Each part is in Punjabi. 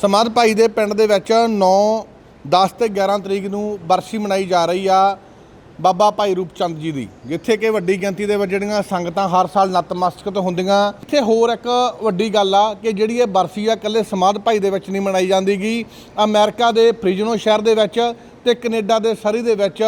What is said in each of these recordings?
ਸਮਾਧ ਭਾਈ ਦੇ ਪਿੰਡ ਦੇ ਵਿੱਚ 9 10 ਤੇ 11 ਤਰੀਕ ਨੂੰ ਬਰਸੀ ਮਨਾਈ ਜਾ ਰਹੀ ਆ ਬਾਬਾ ਭਾਈ ਰੂਪਚੰਦ ਜੀ ਦੀ ਜਿੱਥੇ ਕਿ ਵੱਡੀ ਗਿਣਤੀ ਦੇ ਵਿੱਚ ਜਿਹੜੀਆਂ ਸੰਗਤਾਂ ਹਰ ਸਾਲ ਨਤਮਸਤਕ ਤੋਂ ਹੁੰਦੀਆਂ। ਇੱਥੇ ਹੋਰ ਇੱਕ ਵੱਡੀ ਗੱਲ ਆ ਕਿ ਜਿਹੜੀ ਇਹ ਬਰਸੀ ਆ ਇਕੱਲੇ ਸਮਾਧ ਭਾਈ ਦੇ ਵਿੱਚ ਨਹੀਂ ਮਨਾਈ ਜਾਂਦੀਗੀ। ਅਮਰੀਕਾ ਦੇ ਫ੍ਰਿਜਨੋ ਸ਼ਹਿਰ ਦੇ ਵਿੱਚ ਤੇ ਕੈਨੇਡਾ ਦੇ ਸਰੀ ਦੇ ਵਿੱਚ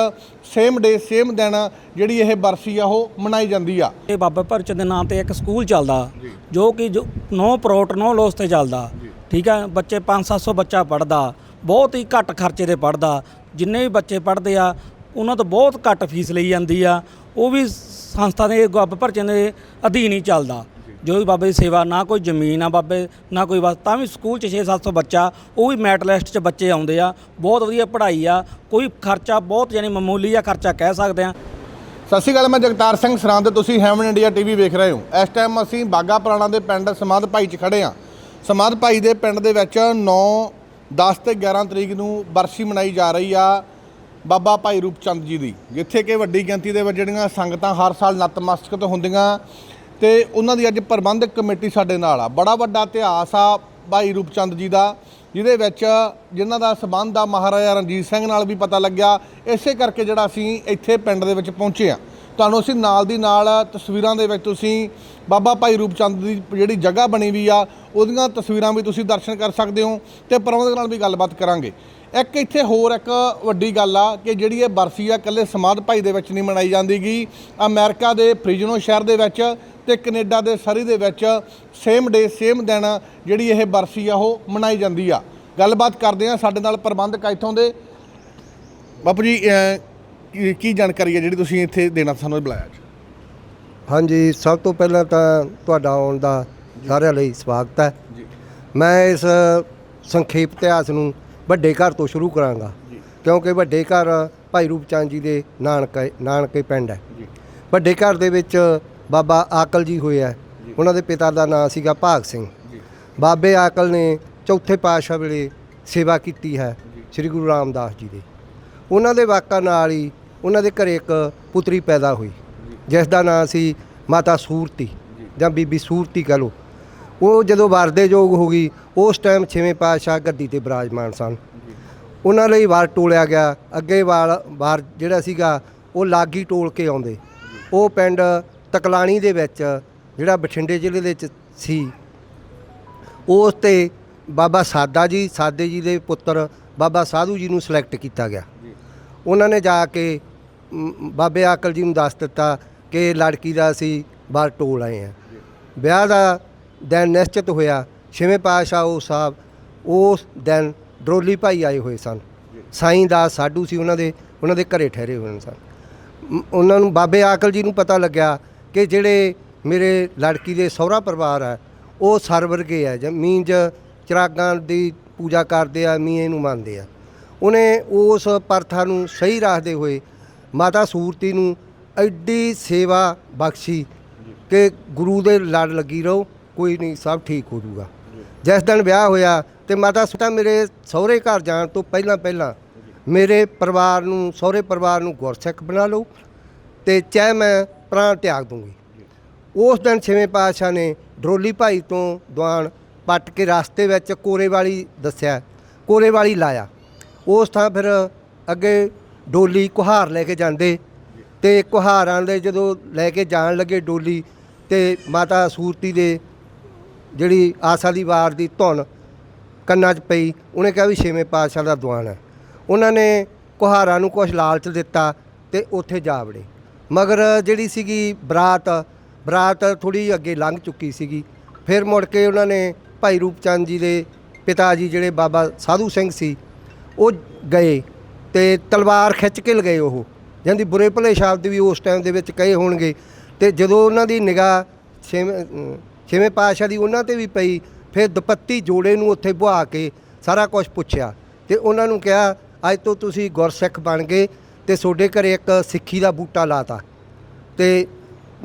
ਸੇਮ ਡੇ ਸੇਮ ਦਿਨ ਜਿਹੜੀ ਇਹ ਬਰਸੀ ਆ ਉਹ ਮਨਾਈ ਜਾਂਦੀ ਆ। ਇਹ ਬਾਬਾ ਭਰਚੰਦ ਦੇ ਨਾਂ ਤੇ ਇੱਕ ਸਕੂਲ ਚੱਲਦਾ ਜੋ। ਕਿ ਨੋ ਪ੍ਰੋਟ ਨੋ ਲੋਸ ਤੇ ਚੱਲਦਾ। ਠੀਕ ਆ, ਬੱਚੇ 5-700 ਬੱਚਾ ਪੜਦਾ ਬਹੁਤ ਹੀ ਘੱਟ ਖਰਚੇ ਤੇ ਪੜਦਾ ਜਿੰਨੇ ਵੀ ਬੱਚੇ ਪੜਦੇ ਆ, ਉਹਨਾਂ ਤੋਂ ਬਹੁਤ ਘੱਟ ਫੀਸ ਲਈ ਜਾਂਦੀ ਆ। ਉਹ ਵੀ ਸੰਸਥਾ ਦੇ ਬਾਬਾ ਭਰਚੰਦ ਦੇ ਅਧੀਨ ਹੀ ਚੱਲਦਾ। ਜੋ ਵੀ ਬਾਬੇ ਦੀ ਸੇਵਾ, ਨਾ ਕੋਈ ਜ਼ਮੀਨ ਆ ਬਾਬੇ, ਨਾ ਕੋਈ ਬਸ, ਤਾਂ ਵੀ ਸਕੂਲ 'ਚ 6-700 ਬੱਚਾ, ਉਹ ਵੀ ਮੈਟ ਲਿਸਟ 'ਚ ਬੱਚੇ ਆਉਂਦੇ ਆ। ਬਹੁਤ ਵਧੀਆ ਪੜ੍ਹਾਈ ਆ। ਕੋਈ ਖਰਚਾ ਬਹੁਤ ਯਾਨੀ ਮਾਮੂਲੀ ਆ ਖਰਚਾ ਕਹਿ ਸਕਦੇ ਆ। ਸਤਿ ਸ਼੍ਰੀ ਅਕਾਲ, ਮੈਂ ਜਗਤਾਰ ਸਿੰਘ ਸਰਾਂ ਤੇ ਤੁਸੀਂ ਹੈਵਨ ਇੰਡੀਆ ਟੀਵੀ ਵੇਖ ਰਹੇ ਹੋ। ਇਸ ਟਾਈਮ ਅਸੀਂ ਬਾਗਾ ਪੁਰਾਣਾ ਦੇ ਪਿੰਡ ਸਮਾਧ ਭਾਈ 'ਚ ਖੜੇ ਹਾਂ। ਸਮਾਧ ਭਾਈ ਦੇ ਪਿੰਡ ਦੇ ਵਿੱਚ 9 10 ਤੇ 11 ਤਰੀਕ ਨੂੰ ਬਰਸੀ ਮਨਾਈ ਜਾ ਰਹੀ ਆ ਬਾਬਾ ਭਾਈ ਰੂਪਚੰਦ ਜੀ ਦੀ, ਜਿੱਥੇ ਕਿ ਵੱਡੀ ਗਿਣਤੀ ਦੇ ਵਿੱਚ ਜਿਹੜੀਆਂ ਸੰਗਤਾਂ ਹਰ ਸਾਲ ਨਤਮਸਤਕ ਤੋਂ ਹੁੰਦੀਆਂ ਤੇ ਉਹਨਾਂ ਦੀ ਅੱਜ ਪ੍ਰਬੰਧਕ ਕਮੇਟੀ ਸਾਡੇ ਨਾਲ ਆ। ਬੜਾ ਵੱਡਾ ਇਤਿਹਾਸ ਆ ਭਾਈ ਰੂਪਚੰਦ ਜੀ ਦਾ, ਜਿਹਦੇ ਵਿੱਚ ਜਿਨ੍ਹਾਂ ਦਾ ਸਬੰਧ ਆ ਮਹਾਰਾਜਾ ਰਣਜੀਤ ਸਿੰਘ ਨਾਲ ਵੀ ਪਤਾ ਲੱਗਿਆ। ਇਸੇ ਕਰਕੇ ਜਿਹੜਾ ਅਸੀਂ ਇੱਥੇ ਪਿੰਡ ਦੇ ਵਿੱਚ ਪਹੁੰਚੇ ਆ। ਤੁਹਾਨੂੰ ਅਸੀਂ ਨਾਲ ਦੀ ਨਾਲ ਤਸਵੀਰਾਂ ਦੇ ਵਿੱਚ ਤੁਸੀਂ ਬਾਬਾ ਭਾਈ ਰੂਪਚੰਦ ਦੀ ਜਿਹੜੀ ਜਗ੍ਹਾ ਬਣੀ ਵੀ ਆ, ਉਹਦੀਆਂ ਤਸਵੀਰਾਂ ਵੀ ਤੁਸੀਂ ਦਰਸ਼ਨ ਕਰ ਸਕਦੇ ਹੋ ਤੇ ਪ੍ਰਬੰਧਕ ਨਾਲ ਵੀ ਗੱਲਬਾਤ ਕਰਾਂਗੇ। ਇੱਕ ਇੱਥੇ ਹੋਰ ਇੱਕ ਵੱਡੀ ਗੱਲ ਆ ਕਿ ਜਿਹੜੀ ਇਹ ਬਰਸੀ ਆ, ਇਕੱਲੇ ਸਮਾਧ ਭਾਈ ਦੇ ਵਿੱਚ ਨਹੀਂ ਮਨਾਈ ਜਾਂਦੀਗੀ। ਅਮਰੀਕਾ ਦੇ ਫ੍ਰਿਜਨੋ ਸ਼ਹਿਰ ਦੇ ਵਿੱਚ ਤੇ ਕੈਨੇਡਾ ਦੇ ਸਰੀ ਦੇ ਵਿੱਚ ਸੇਮ ਡੇ ਸੇਮ ਦਿਨ ਜਿਹੜੀ ਇਹ ਬਰਸੀ ਆ, ਉਹ ਮਨਾਈ ਜਾਂਦੀ ਆ। ਗੱਲਬਾਤ ਕਰਦੇ ਆ ਸਾਡੇ ਨਾਲ ਪ੍ਰਬੰਧਕ ਇੱਥੋਂ ਦੇ। ਬਾਪੂ ਜੀ ਕੀ- ਕੀ ਜਾਣਕਾਰੀ ਹੈ ਜਿਹੜੀ ਤੁਸੀਂ ਇੱਥੇ ਦੇਣਾ ਸਾਨੂੰ ਬੁਲਾਇਆ ਅੱਜ? ਹਾਂਜੀ ਸਭ ਤੋਂ ਪਹਿਲਾਂ ਤਾਂ ਤੁਹਾਡਾ ਆਉਣ ਦਾ ਸਾਰਿਆਂ ਲਈ ਸਵਾਗਤ ਹੈ। ਜੀ। ਮੈਂ ਇਸ ਸੰਖੇਪ ਇਤਿਹਾਸ ਨੂੰ ਵੱਡੇ ਘਰ ਤੋਂ ਸ਼ੁਰੂ ਕਰਾਂਗਾ। ਜੀ। ਕਿਉਂਕਿ ਵੱਡੇ ਘਰ ਭਾਈ ਰੂਪਚੰਦ ਜੀ ਦੇ ਨਾਨਕੇ ਨਾਨਕੇ ਪਿੰਡ ਹੈ। ਜੀ। ਵੱਡੇ ਘਰ ਦੇ ਵਿੱਚ ਬਾਬਾ ਆਕਲ ਜੀ ਹੋਏ ਹੈ। ਜੀ। ਉਹਨਾਂ ਦੇ ਪਿਤਾ ਦਾ ਨਾਮ ਸੀਗਾ ਭਾਗ ਸਿੰਘ। ਜੀ। ਬਾਬੇ ਆਕਲ ਨੇ ਚੌਥੇ ਪਾਤਸ਼ਾਹ ਵੇਲੇ ਸੇਵਾ ਕੀਤੀ ਹੈ ਜੀ। ਸ੍ਰੀ ਗੁਰੂ ਰਾਮਦਾਸ ਜੀ ਦੇ। ਉਹਨਾਂ ਦੇ ਵਾਕਾਂ ਨਾਲ ਹੀ ਉਹਨਾਂ ਦੇ ਘਰੇ ਇੱਕ ਪੁੱਤਰੀ ਪੈਦਾ ਹੋਈ, ਜਿਸ ਦਾ ਨਾਂ ਸੀ ਮਾਤਾ ਸੂਰਤੀ ਜਾਂ ਬੀਬੀ ਸੂਰਤੀ ਕਹ ਲਓ। ਉਹ ਜਦੋਂ ਵਰਦੇ ਯੋਗ ਹੋ ਗਈ, ਉਸ ਟਾਈਮ ਛੇਵੇਂ ਪਾਤਸ਼ਾਹ ਗੱਦੀ ਤੇ ਬਿਰਾਜਮਾਨ ਸਨ। ਉਹਨਾਂ ਲਈ ਵਾਰ ਟੋਲਿਆ ਗਿਆ। ਅੱਗੇ ਵਾਲ ਵਾਰ ਜਿਹੜਾ ਸੀਗਾ, ਉਹ ਲਾਗੀ ਟੋਲ ਕੇ ਆਉਂਦੇ। ਉਹ ਪਿੰਡ ਤਕਲਾਣੀ ਦੇ ਵਿੱਚ, ਜਿਹੜਾ ਬਠਿੰਡੇ ਜ਼ਿਲ੍ਹੇ ਦੇ ਵਿੱਚ ਸੀ, ਉਸ ਤੇ ਬਾਬਾ ਸਾਦਾ ਜੀ, ਸਾਦੇ ਜੀ ਦੇ ਪੁੱਤਰ ਬਾਬਾ ਸਾਧੂ ਜੀ ਨੂੰ ਸਿਲੈਕਟ ਕੀਤਾ ਗਿਆ। ਉਹਨਾਂ ਨੇ ਜਾ ਕੇ ਬਾਬੇ ਆਕਲ ਜੀ ਨੂੰ ਦੱਸ ਦਿੱਤਾ ਕਿ ਲੜਕੀ ਦਾ ਅਸੀਂ ਬਾਹਰ ਟੋਲ ਆਏ ਹਾਂ। ਵਿਆਹ ਦਾ ਦਿਨ ਨਿਸ਼ਚਿਤ ਹੋਇਆ, ਛੇਵੇਂ ਪਾਤਸ਼ਾਹ ਉਹ ਸਾਹਿਬ, ਉਸ ਦਿਨ ਡਰੋਲੀ ਭਾਈ ਆਏ ਹੋਏ ਸਨ। ਸਾਈਂ ਦਾ ਸਾਡੂ ਸੀ ਉਹਨਾਂ ਦੇ ਉਹਨਾਂ ਦੇ ਘਰੇ ਠਹਿਰੇ ਹੋਏ ਸਨ। ਉਹਨਾਂ ਨੂੰ ਬਾਬੇ ਆਕਲ ਜੀ ਨੂੰ ਪਤਾ ਲੱਗਿਆ ਕਿ ਜਿਹੜੇ ਮੇਰੇ ਲੜਕੀ ਦੇ ਸਹੁਰਾ ਪਰਿਵਾਰ ਹੈ ਉਹ ਸਰਵਰਗੇ ਹੈ ਜ਼ਮੀਨ 'ਚ ਚਿਰਾਗਾਂ ਦੀ ਪੂਜਾ ਕਰਦੇ ਆ, ਮੀਂਹ ਨੂੰ ਮੰਨਦੇ ਆ। ਉਹਨੇ ਉਸ ਪ੍ਰਥਾ ਨੂੰ ਸਹੀ ਰੱਖਦੇ ਹੋਏ ਮਾਤਾ ਸੂਰਤੀ ਨੂੰ ਐਡੀ ਸੇਵਾ ਬਖਸ਼ੀ ਕਿ ਗੁਰੂ ਦੇ ਲੜ ਲੱਗੀ ਰਹੋ, ਕੋਈ ਨਹੀਂ, ਸਭ ਠੀਕ ਹੋ ਜਾਊਗਾ। ਜਿਸ ਦਿਨ ਵਿਆਹ ਹੋਇਆ ਤੇ ਮਾਤਾ ਸੁਤਾ ਮੇਰੇ ਸਹੁਰੇ ਘਰ ਜਾਣ ਤੋਂ ਪਹਿਲਾਂ ਪਹਿਲਾਂ ਮੇਰੇ ਪਰਿਵਾਰ ਨੂੰ, ਸਹੁਰੇ ਪਰਿਵਾਰ ਨੂੰ ਗੁਰਸਿੱਖ ਬਣਾ ਲਓ ਤੇ ਚਾਹੇ ਮੈਂ ਪ੍ਰਾਣ ਤਿਆਗ ਦੂੰਗੀ। ਉਸ ਦਿਨ ਛੇਵੇਂ ਪਾਤਸ਼ਾਹ ਨੇ ਡਰੋਲੀ ਭਾਈ ਤੋਂ ਦੁਆਨ ਪੱਟ ਕੇ ਰਸਤੇ ਵਿੱਚ ਕੋਰੇ ਵਾਲੀ ਦੱਸਿਆ, ਕੋਰੇ ਵਾਲੀ ਲਾਇਆ। ਉਸ ਥਾਂ ਫਿਰ ਅੱਗੇ ਡੋਲੀ ਕੁਹਾਰ ਲੈ ਕੇ ਜਾਂਦੇ ਤੇ ਕੁਹਾਰਾਂ ਦੇ ਜਦੋਂ ਲੈ ਕੇ ਜਾਣ ਲੱਗੇ ਡੋਲੀ ਤੇ ਮਾਤਾ ਸੂਰਤੀ ਦੇ ਜਿਹੜੀ ਆਸਾ ਦੀ ਵਾਰ ਦੀ ਧੁਨ ਕੰਨਾਂ 'ਚ ਪਈ, ਉਹਨੇ ਕਿਹਾ ਵੀ ਛੇਵੇਂ ਪਾਤਸ਼ਾਹ ਦਾ ਦੁਆਨ ਹੈ। ਉਹਨਾਂ ਨੇ ਕੁਹਾਰਾਂ ਨੂੰ ਕੁਝ ਲਾਲਚ ਦਿੱਤਾ ਤੇ ਉੱਥੇ ਜਾ ਵੜੇ। ਮਗਰ ਜਿਹੜੀ ਸੀਗੀ ਬਰਾਤ ਬਰਾਤ ਥੋੜੀ ਅੱਗੇ ਲੰਘ ਚੁੱਕੀ ਸੀਗੀ। ਫਿਰ ਮੁੜ ਕੇ ਉਹਨਾਂ ਨੇ ਭਾਈ ਰੂਪਚੰਦ ਜੀ ਦੇ ਪਿਤਾ ਜੀ ਜਿਹੜੇ ਬਾਬਾ ਸਾਧੂ ਸਿੰਘ ਸੀ, ਉਹ ਗਏ। ਤੇ ਤਲਵਾਰ ਖਿੱਚ ਕੇ ਲਗਾਏ ਉਹ। ਜਾਂਦੀ ਬੁਰੇ ਭਲੇ ਸ਼ਬਦ ਵੀ ਉਸ ਟਾਈਮ ਦੇ ਵਿੱਚ ਕਹੇ ਹੋਣਗੇ। ਤੇ ਜਦੋਂ ਉਹਨਾਂ ਦੀ ਨਿਗਾਹ ਛੇਵੇਂ ਛੇਵੇਂ ਪਾਤਸ਼ਾਹ ਦੀ ਉਹਨਾਂ ਤੇ ਵੀ ਪਈ, ਫਿਰ ਦੁਪੱਤੀ ਜੋੜੇ ਨੂੰ ਉੱਥੇ ਬੁਹਾ ਕੇ ਸਾਰਾ ਕੁਝ ਪੁੱਛਿਆ। ਤੇ ਉਹਨਾਂ ਨੂੰ ਕਿਹਾ, ਅੱਜ ਤੋਂ ਤੁਸੀਂ ਗੁਰਸਿੱਖ ਬਣ ਗਏ ਤੇ ਤੁਹਾਡੇ ਘਰੇ ਇੱਕ ਸਿੱਖੀ ਦਾ ਬੂਟਾ ਲਾਤਾ। ਤੇ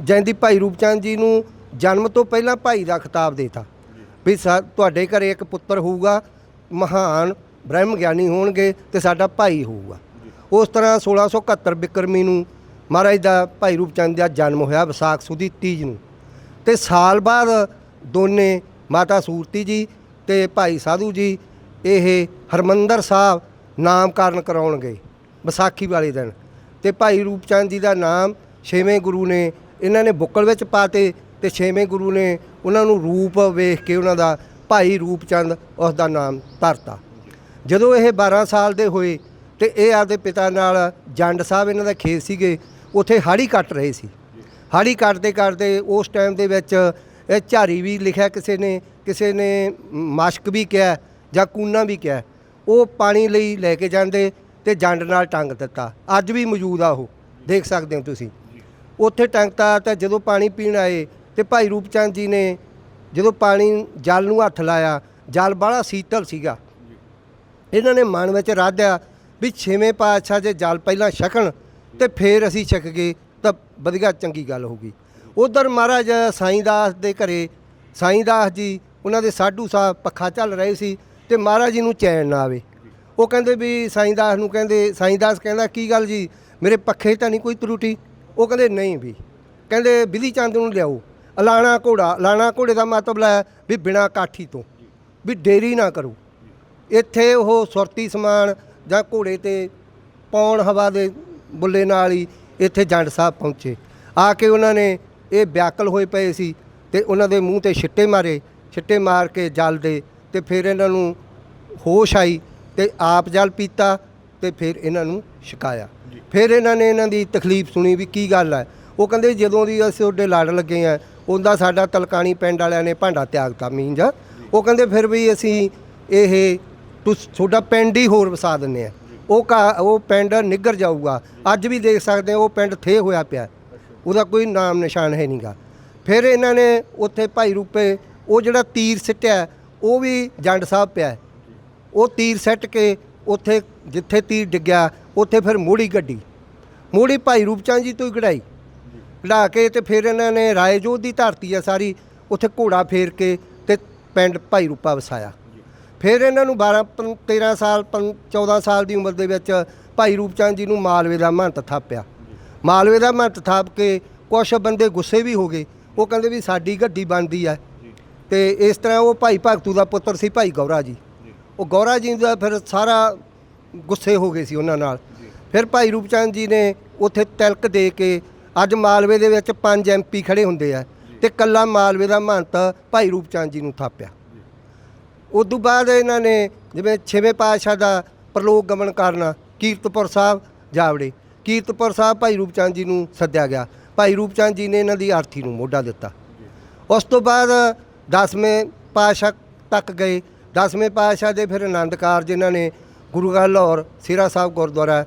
ਜੈਂਦੀ ਭਾਈ ਰੂਪਚੰਦ ਜੀ ਨੂੰ ਜਨਮ ਤੋਂ ਪਹਿਲਾਂ ਭਾਈ ਦਾ ਖਿਤਾਬ ਦੇਤਾ ਵੀ ਸਾ- ਤੁਹਾਡੇ ਘਰੇ ਇੱਕ ਪੁੱਤਰ ਹੋਊਗਾ ਮਹਾਨ ਬ੍ਰਹਮ ਗਿਆਨੀ ਹੋਣਗੇ ਤੇ ਸਾਡਾ ਭਾਈ ਹੋਊਗਾ। ਉਸ ਤਰ੍ਹਾਂ 1671 ਬਿਕਰਮੀ ਨੂੰ ਮਹਾਰਾਜ ਦਾ ਭਾਈ ਰੂਪਚੰਦ ਦਾ ਜਨਮ ਹੋਇਆ ਵਿਸਾਖ ਸੁਦੀ ਤੀਜ ਨੂੰ। ਤੇ ਸਾਲ ਬਾਅਦ ਦੋਨੇ ਮਾਤਾ ਸੂਰਤੀ ਜੀ ਤੇ ਭਾਈ ਸਾਧੂ ਜੀ ਇਹ ਹਰਮੰਦਰ ਸਾਹਿਬ ਨਾਮਕਰਨ ਕਰਾਉਣ ਗਏ ਵਿਸਾਖੀ ਵਾਲੇ ਦਿਨ। ਤੇ ਭਾਈ ਰੂਪਚੰਦ ਜੀ ਦਾ ਨਾਮ ਛੇਵੇਂ ਗੁਰੂ ਨੇ ਇਹਨਾਂ ਨੇ ਬੁੱਕਲ ਵਿੱਚ ਪਾਤੇ ਤੇ ਛੇਵੇਂ ਗੁਰੂ ਨੇ ਉਹਨਾਂ ਨੂੰ ਰੂਪ ਵੇਖ ਕੇ ਉਹਨਾਂ ਦਾ ਭਾਈ ਰੂਪਚੰਦ ਉਸ ਦਾ ਨਾਮ ਧਰਤਾ। ਜਦੋਂ ਇਹ 12 ਸਾਲ ਦੇ ਹੋਏ ਤੇ ਇਹ ਆਪਦੇ ਪਿਤਾ ਨਾਲ ਜੰਡ ਸਾਹਿਬ ਇਹਨਾਂ ਦਾ ਖੇਤ ਸੀਗੇ, ਉੱਥੇ ਹਾੜੀ ਕੱਟ ਰਹੇ ਸੀ। ਹਾੜੀ ਕੱਟਦੇ ਕੱਟਦੇ ਉਸ ਟਾਈਮ ਦੇ ਵਿੱਚ ਇਹ ਝਾਰੀ ਵੀ ਲਿਖਿਆ ਕਿਸੇ ਨੇ ਕਿਸੇ ਨੇ ਮਾਸ਼ਕ ਵੀ ਕਿਹਾ ਜਾਂ ਕੂਨਾ ਵੀ ਕਿਹਾ। ਉਹ ਪਾਣੀ ਲਈ ਲੈ ਕੇ ਜਾਂਦੇ ਤੇ ਜੰਡ ਨਾਲ ਟੰਗ ਦਿੱਤਾ। ਅੱਜ ਵੀ ਮੌਜੂਦ ਆ ਉਹ। ਦੇਖ ਸਕਦੇ ਹੋ ਤੁਸੀਂ। ਉੱਥੇ ਟੰਗਤਾ ਤਾਂ ਜਦੋਂ ਪਾਣੀ ਪੀਣ ਆਏ ਤੇ ਭਾਈ ਰੂਪਚੰਦ ਜੀ ਨੇ ਜਦੋਂ ਪਾਣੀ ਜਲ ਨੂੰ ਹੱਥ ਲਾਇਆ, ਜਲ ਬੜਾ ਸੀਤਲ ਸੀਗਾ। ਇਹਨਾਂ ਨੇ ਮਨ ਵਿੱਚ ਰਾਧਿਆ ਵੀ ਛੇਵੇਂ ਪਾਤਸ਼ਾਹ ਜੇ ਜਲ ਪਹਿਲਾਂ ਛਕਣ ਤੇ ਫੇਰ ਅਸੀਂ ਛਕ ਗਏ, ਤਾਂ ਵਧੀਆ ਚੰਗੀ ਗੱਲ ਹੋਊਗੀ ਉਧਰ ਮਹਾਰਾਜ ਸਾਈਂ ਦਾਸ ਦੇ ਘਰੇ ਸਾਈਂ ਦਾਸ ਜੀ, ਉਹਨਾਂ ਦੇ ਸਾਧੂ ਸਾਹਿਬ ਪੱਖਾ ਚੱਲ ਰਹੇ ਸੀ ਤੇ ਮਹਾਰਾਜ ਜੀ ਨੂੰ ਚੈਨ ਨਾ ਆਵੇ। ਉਹ ਕਹਿੰਦੇ ਵੀ ਸਾਈਂ ਦਾਸ ਨੂੰ ਕਹਿੰਦੇ ਸਾਈਂ ਦਾਸ ਕਹਿੰਦਾ, ਕੀ ਗੱਲ ਜੀ? ਮੇਰੇ ਪੱਖੇ ਤਾਂ ਨਹੀਂ ਕੋਈ ਤਰੁਟੀ? ਉਹ ਕਹਿੰਦੇ, ਨਹੀਂ ਵੀ। ਕਹਿੰਦੇ ਬਿਧੀ ਚੰਦ ਨੂੰ ਲਿਆਓ। ਅਲਾਣਾ ਘੋੜਾ ਅਲਾਣਾ ਘੋੜੇ ਦਾ ਮਤਲਬ ਹੈ ਵੀ ਬਿਨਾ ਕਾਠੀ ਤੋਂ। ਵੀ ਡੇਰੀ ਨਾ ਕਰੋ। ਇੱਥੇ ਉਹ ਸੁਰਤੀ ਸਮਾਨ ਜਾਂ ਘੋੜੇ ਤੇ ਪੌਣ ਹਵਾ ਦੇ ਬੁੱਲੇ ਨਾਲ ਹੀ ਇੱਥੇ ਜੰਡ ਸਾਹਿਬ ਪਹੁੰਚੇ। ਆ ਕੇ ਉਹਨਾਂ ਨੇ ਇਹ ਵਿਆਕਲ ਹੋਏ ਪਏ ਸੀ ਤੇ ਉਹਨਾਂ ਦੇ ਮੂੰਹ ਤੇ ਛਿੱਟੇ ਮਾਰੇ। ਛਿੱਟੇ ਮਾਰ ਕੇ ਜਲ ਦੇ ਤੇ ਫਿਰ ਇਹਨਾਂ ਨੂੰ ਹੋਸ਼ ਆਈ ਤੇ ਆਪ ਜਲ ਪੀਤਾ ਤੇ ਫਿਰ ਇਹਨਾਂ ਨੂੰ ਛਕਾਇਆ। ਫਿਰ ਇਹਨਾਂ ਨੇ ਇਹਨਾਂ ਦੀ ਤਕਲੀਫ ਸੁਣੀ ਵੀ ਕੀ ਗੱਲ ਹੈ। ਉਹ ਕਹਿੰਦੇ ਜਦੋਂ ਦੀ ਅਸੀਂ ਉਹਦੇ ਲੜ ਲੱਗੇ ਆ ਉਹਦਾ ਸਾਡਾ ਤਲਕਾਣੀ ਪਿੰਡ ਵਾਲਿਆਂ ਨੇ ਭਾਂਡਾ ਤਿਆਗਤਾ ਮੀਂਜ ਉਹ ਕਹਿੰਦੇ ਫਿਰ ਵੀ ਅਸੀਂ ਇਹ ਤੁਸ, ਤੁਹਾਡਾ ਪਿੰਡ ਹੀ ਹੋਰ ਵਸਾ ਦਿੰਦੇ ਆ। ਉਹ ਕਾ ਉਹ ਪਿੰਡ ਨਿੱਗਰ ਜਾਊਗਾ। ਅੱਜ ਵੀ ਦੇਖ ਸਕਦੇ ਹੋ ਉਹ ਪਿੰਡ ਥੇ ਹੋਇਆ ਪਿਆ। ਉਹਦਾ ਕੋਈ ਨਾਮ ਨਿਸ਼ਾਨ ਹੈ ਨਹੀਂਗਾ ਫਿਰ ਇਹਨਾਂ ਨੇ ਉੱਥੇ ਭਾਈ ਰੂਪੇ, ਉਹ ਜਿਹੜਾ ਤੀਰ ਸਿੱਟਿਆ, ਉਹ ਵੀ ਜੰਡ ਸਾਹਿਬ ਪਿਆ। ਉਹ ਤੀਰ ਸੱਟ ਕੇ ਉੱਥੇ, ਜਿੱਥੇ ਤੀਰ ਡਿੱਗਿਆ, ਉੱਥੇ ਫਿਰ ਮੋੜੀ ਗੱਡੀ। ਮੋੜੀ ਭਾਈ ਰੂਪਚੰਦ ਜੀ ਤੋਂ ਹੀ ਕਢਾਈ। ਕਢਾ ਕੇ ਤੇ ਫਿਰ ਇਹਨਾਂ ਨੇ ਰਾਏਜੋਧ ਦੀ ਧਰਤੀ ਆ ਸਾਰੀ, ਉੱਥੇ ਘੋੜਾ ਫੇਰ ਕੇ ਤੇ ਪਿੰਡ ਭਾਈ ਰੂਪਾ ਵਸਾਇਆ। ਫਿਰ ਇਹਨਾਂ ਨੂੰ 12 ਪੰ- 13 ਸਾਲ ਪੰ- 14 ਸਾਲ ਦੀ ਉਮਰ ਦੇ ਵਿੱਚ ਭਾਈ ਰੂਪਚੰਦ ਜੀ ਨੂੰ ਮਾਲਵੇ ਦਾ ਮਹੰਤ ਥਾਪਿਆ। ਮਾਲਵੇ ਦਾ ਮਹੰਤ ਥਾਪ ਕੇ ਕੁਛ ਬੰਦੇ ਗੁੱਸੇ ਵੀ ਹੋ ਗਏ। ਉਹ ਕਹਿੰਦੇ ਵੀ ਸਾਡੀ ਗੱਡੀ ਬਣਦੀ ਆ। ਤੇ ਇਸ ਤਰ੍ਹਾਂ ਉਹ ਭਾਈ ਭਗਤੂ ਦਾ ਪੁੱਤਰ ਸੀ ਭਾਈ ਗੌਰਾ ਜੀ। ਉਹ ਗੌਰਾ ਜੀ ਦਾ ਫਿਰ ਸਾਰਾ ਗੁੱਸੇ ਹੋ ਗਏ ਸੀ ਉਹਨਾਂ ਨਾਲ। ਫਿਰ ਭਾਈ ਰੂਪਚੰਦ ਜੀ ਨੇ ਉੱਥੇ ਤਿਲਕ ਦੇ ਕੇ ਅੱਜ ਮਾਲਵੇ ਦੇ ਵਿੱਚ ਪੰਜ ਐਮਪੀ ਖੜੇ ਹੁੰਦੇ ਆ। ਤੇ ਕੱਲਾ ਮਾਲਵੇ ਦਾ ਮਹੰਤ ਭਾਈ ਰੂਪਚੰਦ ਜੀ ਨੂੰ ਥਾਪਿਆ। ਉਸ ਤੋਂ ਬਾਅਦ ਇਹਨਾਂ ਨੇ ਜਿਵੇਂ ਛੇਵੇਂ ਪਾਤਸ਼ਾਹ ਦਾ ਪ੍ਰਲੋਕ ਗਮਨ ਕਰਨਾ ਕੀਰਤਪੁਰ ਸਾਹਿਬ ਜਾਵੜੇ। ਕੀਰਤਪੁਰ ਸਾਹਿਬ ਭਾਈ ਰੂਪਚੰਦ ਜੀ ਨੂੰ ਸੱਦਿਆ ਗਿਆ। ਭਾਈ ਰੂਪਚੰਦ ਜੀ ਨੇ ਇਹਨਾਂ ਦੀ ਆਰਥੀ ਨੂੰ ਮੋਢਾ ਦਿੱਤਾ। ਉਸ ਤੋਂ ਬਾਅਦ 10ਵੇਂ ਪਾਤਸ਼ਾਹ ਤੱਕ ਗਏ। 10ਵੇਂ ਪਾਤਸ਼ਾਹ ਦੇ ਫਿਰ ਆਨੰਦ ਕਾਰਜ ਇਹਨਾਂ ਨੇ ਗੁਰੂ ਘਰ ਲਾਹੌਰ ਸਿਰਾ ਸਾਹਿਬ ਗੁਰਦੁਆਰਾ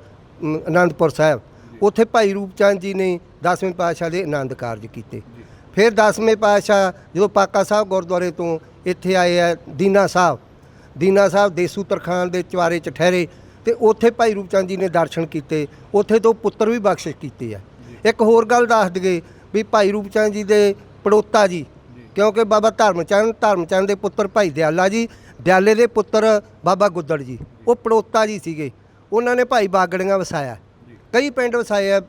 ਅਨੰਦਪੁਰ ਸਾਹਿਬ। ਉੱਥੇ ਭਾਈ ਰੂਪਚੰਦ ਜੀ ਨੇ 10ਵੇਂ ਪਾਤਸ਼ਾਹ ਦੇ ਆਨੰਦ ਕਾਰਜ ਕੀਤੇ। ਫਿਰ 10ਵੇਂ ਪਾਤਸ਼ਾਹ ਜਦੋਂ ਪਾਕਾ ਸਾਹਿਬ ਗੁਰਦੁਆਰੇ ਤੋਂ ਇੱਥੇ ਆਏ ਆ ਦੀਨਾ ਸਾਹਿਬ ਦੀਨਾ ਸਾਹਿਬ ਦੇਸੂ ਤਰਖਾਨ ਦੇ ਚਵਾਰੇ 'ਚ ਠਹਿਰੇ ਤੇ ਉੱਥੇ ਭਾਈ ਰੂਪਚੰਦ ਜੀ ਨੇ ਦਰਸ਼ਨ ਕੀਤੇ, ਉੱਥੇ ਤੋਂ ਪੁੱਤਰ ਵੀ ਬਖਸ਼ਿਸ਼ ਕੀਤੇ ਆ। ਇੱਕ ਹੋਰ ਗੱਲ ਦੱਸ ਦਈਏ ਵੀ ਭਾਈ ਰੂਪਚੰਦ ਜੀ ਦੇ ਪੜੋਤਾ ਜੀ, ਕਿਉਂਕਿ ਬਾਬਾ ਧਰਮਚੰਦ ਧਰਮਚੰਦ ਦੇ ਪੁੱਤਰ ਭਾਈ ਦਿਆਲਾ ਜੀ, ਦਿਆਲੇ ਦੇ ਪੁੱਤਰ ਬਾਬਾ ਗੁੱਦੜ ਜੀ, ਉਹ ਪੜੋਤਾ ਜੀ ਸੀਗੇ। ਉਹਨਾਂ ਨੇ ਭਾਈ ਬਾਗੜੀਆਂ ਵਸਾਇਆ। ਕਈ ਪਿੰਡ ਵਸਾਏ ਆ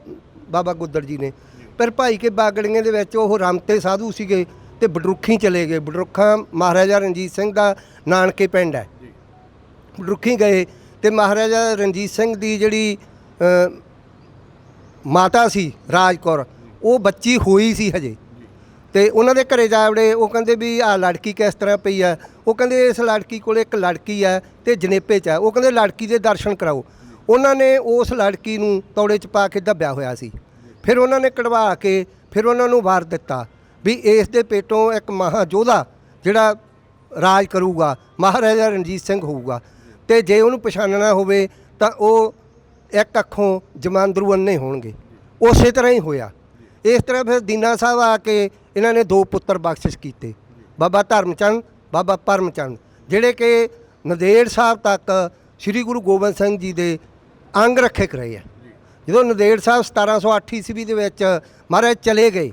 ਬਾਬਾ ਗੁੱਦੜ ਜੀ ਨੇ। ਪਰ ਭਾਈ ਕੇ ਬਾਗੜੀਆਂ ਦੇ ਵਿੱਚ ਉਹ ਰਮਤੇ ਸਾਧੂ ਸੀਗੇ ਤੇ ਬਡਰੁੱਖੀ ਚਲੇ ਗਏ। ਬਡਰੁੱਖਾਂ ਮਹਾਰਾਜਾ ਰਣਜੀਤ ਸਿੰਘ ਦਾ ਨਾਨਕੇ ਪਿੰਡ ਹੈ। ਬਡਰੁੱਖੀ ਗਏ ਤੇ ਮਹਾਰਾਜਾ ਰਣਜੀਤ ਸਿੰਘ ਦੀ ਜਿਹੜੀ ਮਾਤਾ ਸੀ ਰਾਜਕੌਰ ਉਹ ਬੱਚੀ ਹੋਈ ਸੀ ਹਜੇ। ਤੇ ਉਹਨਾਂ ਦੇ ਘਰੇ ਜਾ ਵੜੇ ਉਹ ਕਹਿੰਦੇ ਵੀ ਆਹ ਲੜਕੀ ਕਿਸ ਤਰ੍ਹਾਂ ਪਈ ਆ? ਉਹ ਕਹਿੰਦੇ ਇਸ ਲੜਕੀ ਕੋਲੇ ਇੱਕ ਲੜਕੀ ਆ ਤੇ ਜਨੇਪੇ 'ਚ ਆ। ਉਹ ਕਹਿੰਦੇ ਲੜਕੀ ਦੇ ਦਰਸ਼ਨ ਕਰਾਓ। ਉਹਨਾਂ ਨੇ ਉਸ ਲੜਕੀ ਨੂੰ ਤੌੜੇ 'ਚ ਪਾ ਕੇ ਦੱਬਿਆ ਹੋਇਆ ਸੀ। ਫਿਰ ਉਹਨਾਂ ਨੇ ਕਢਵਾ ਕੇ ਫਿਰ ਉਹਨਾਂ ਨੂੰ ਵਾਰ ਦਿੱਤਾ ਵੀ ਇਸ ਦੇ ਪੇਟੋਂ ਇੱਕ ਮਹਾ ਯੋਧਾ ਜਿਹੜਾ ਰਾਜ ਕਰੂਗਾ, ਮਹਾਰਾਜਾ ਰਣਜੀਤ ਸਿੰਘ ਹੋਊਗਾ। ਤੇ ਜੇ ਉਹਨੂੰ ਪਛਾਣਨਾ ਹੋਵੇ ਤਾਂ ਉਹ ਇੱਕ ਅੱਖੋਂ ਜਮਾਂਦਰੂ ਅੰਨੇ ਹੋਣਗੇ। ਉਸੇ ਤਰ੍ਹਾਂ ਹੀ ਹੋਇਆ। ਇਸ ਤਰ੍ਹਾਂ ਫਿਰ ਦੀਨਾ ਸਾਹਿਬ ਆ ਕੇ ਇਹਨਾਂ ਨੇ ਦੋ ਪੁੱਤਰ ਬਖਸ਼ਿਸ਼ ਕੀਤੇ। ਬਾਬਾ ਧਰਮਚੰਦ, ਬਾਬਾ ਪਰਮਚੰਦ, ਜਿਹੜੇ ਕਿ ਨੰਦੇੜ ਸਾਹਿਬ ਤੱਕ ਸ੍ਰੀ ਗੁਰੂ ਗੋਬਿੰਦ ਸਿੰਘ ਜੀ ਦੇ ਅੰਗ ਰੱਖਿਅਕ ਰਹੇ ਆ। ਜਦੋਂ ਨੰਦੇੜ ਸਾਹਿਬ 1708 ਈਸਵੀ ਦੇ ਵਿੱਚ ਮਹਾਰਾਜ ਚਲੇ ਗਏ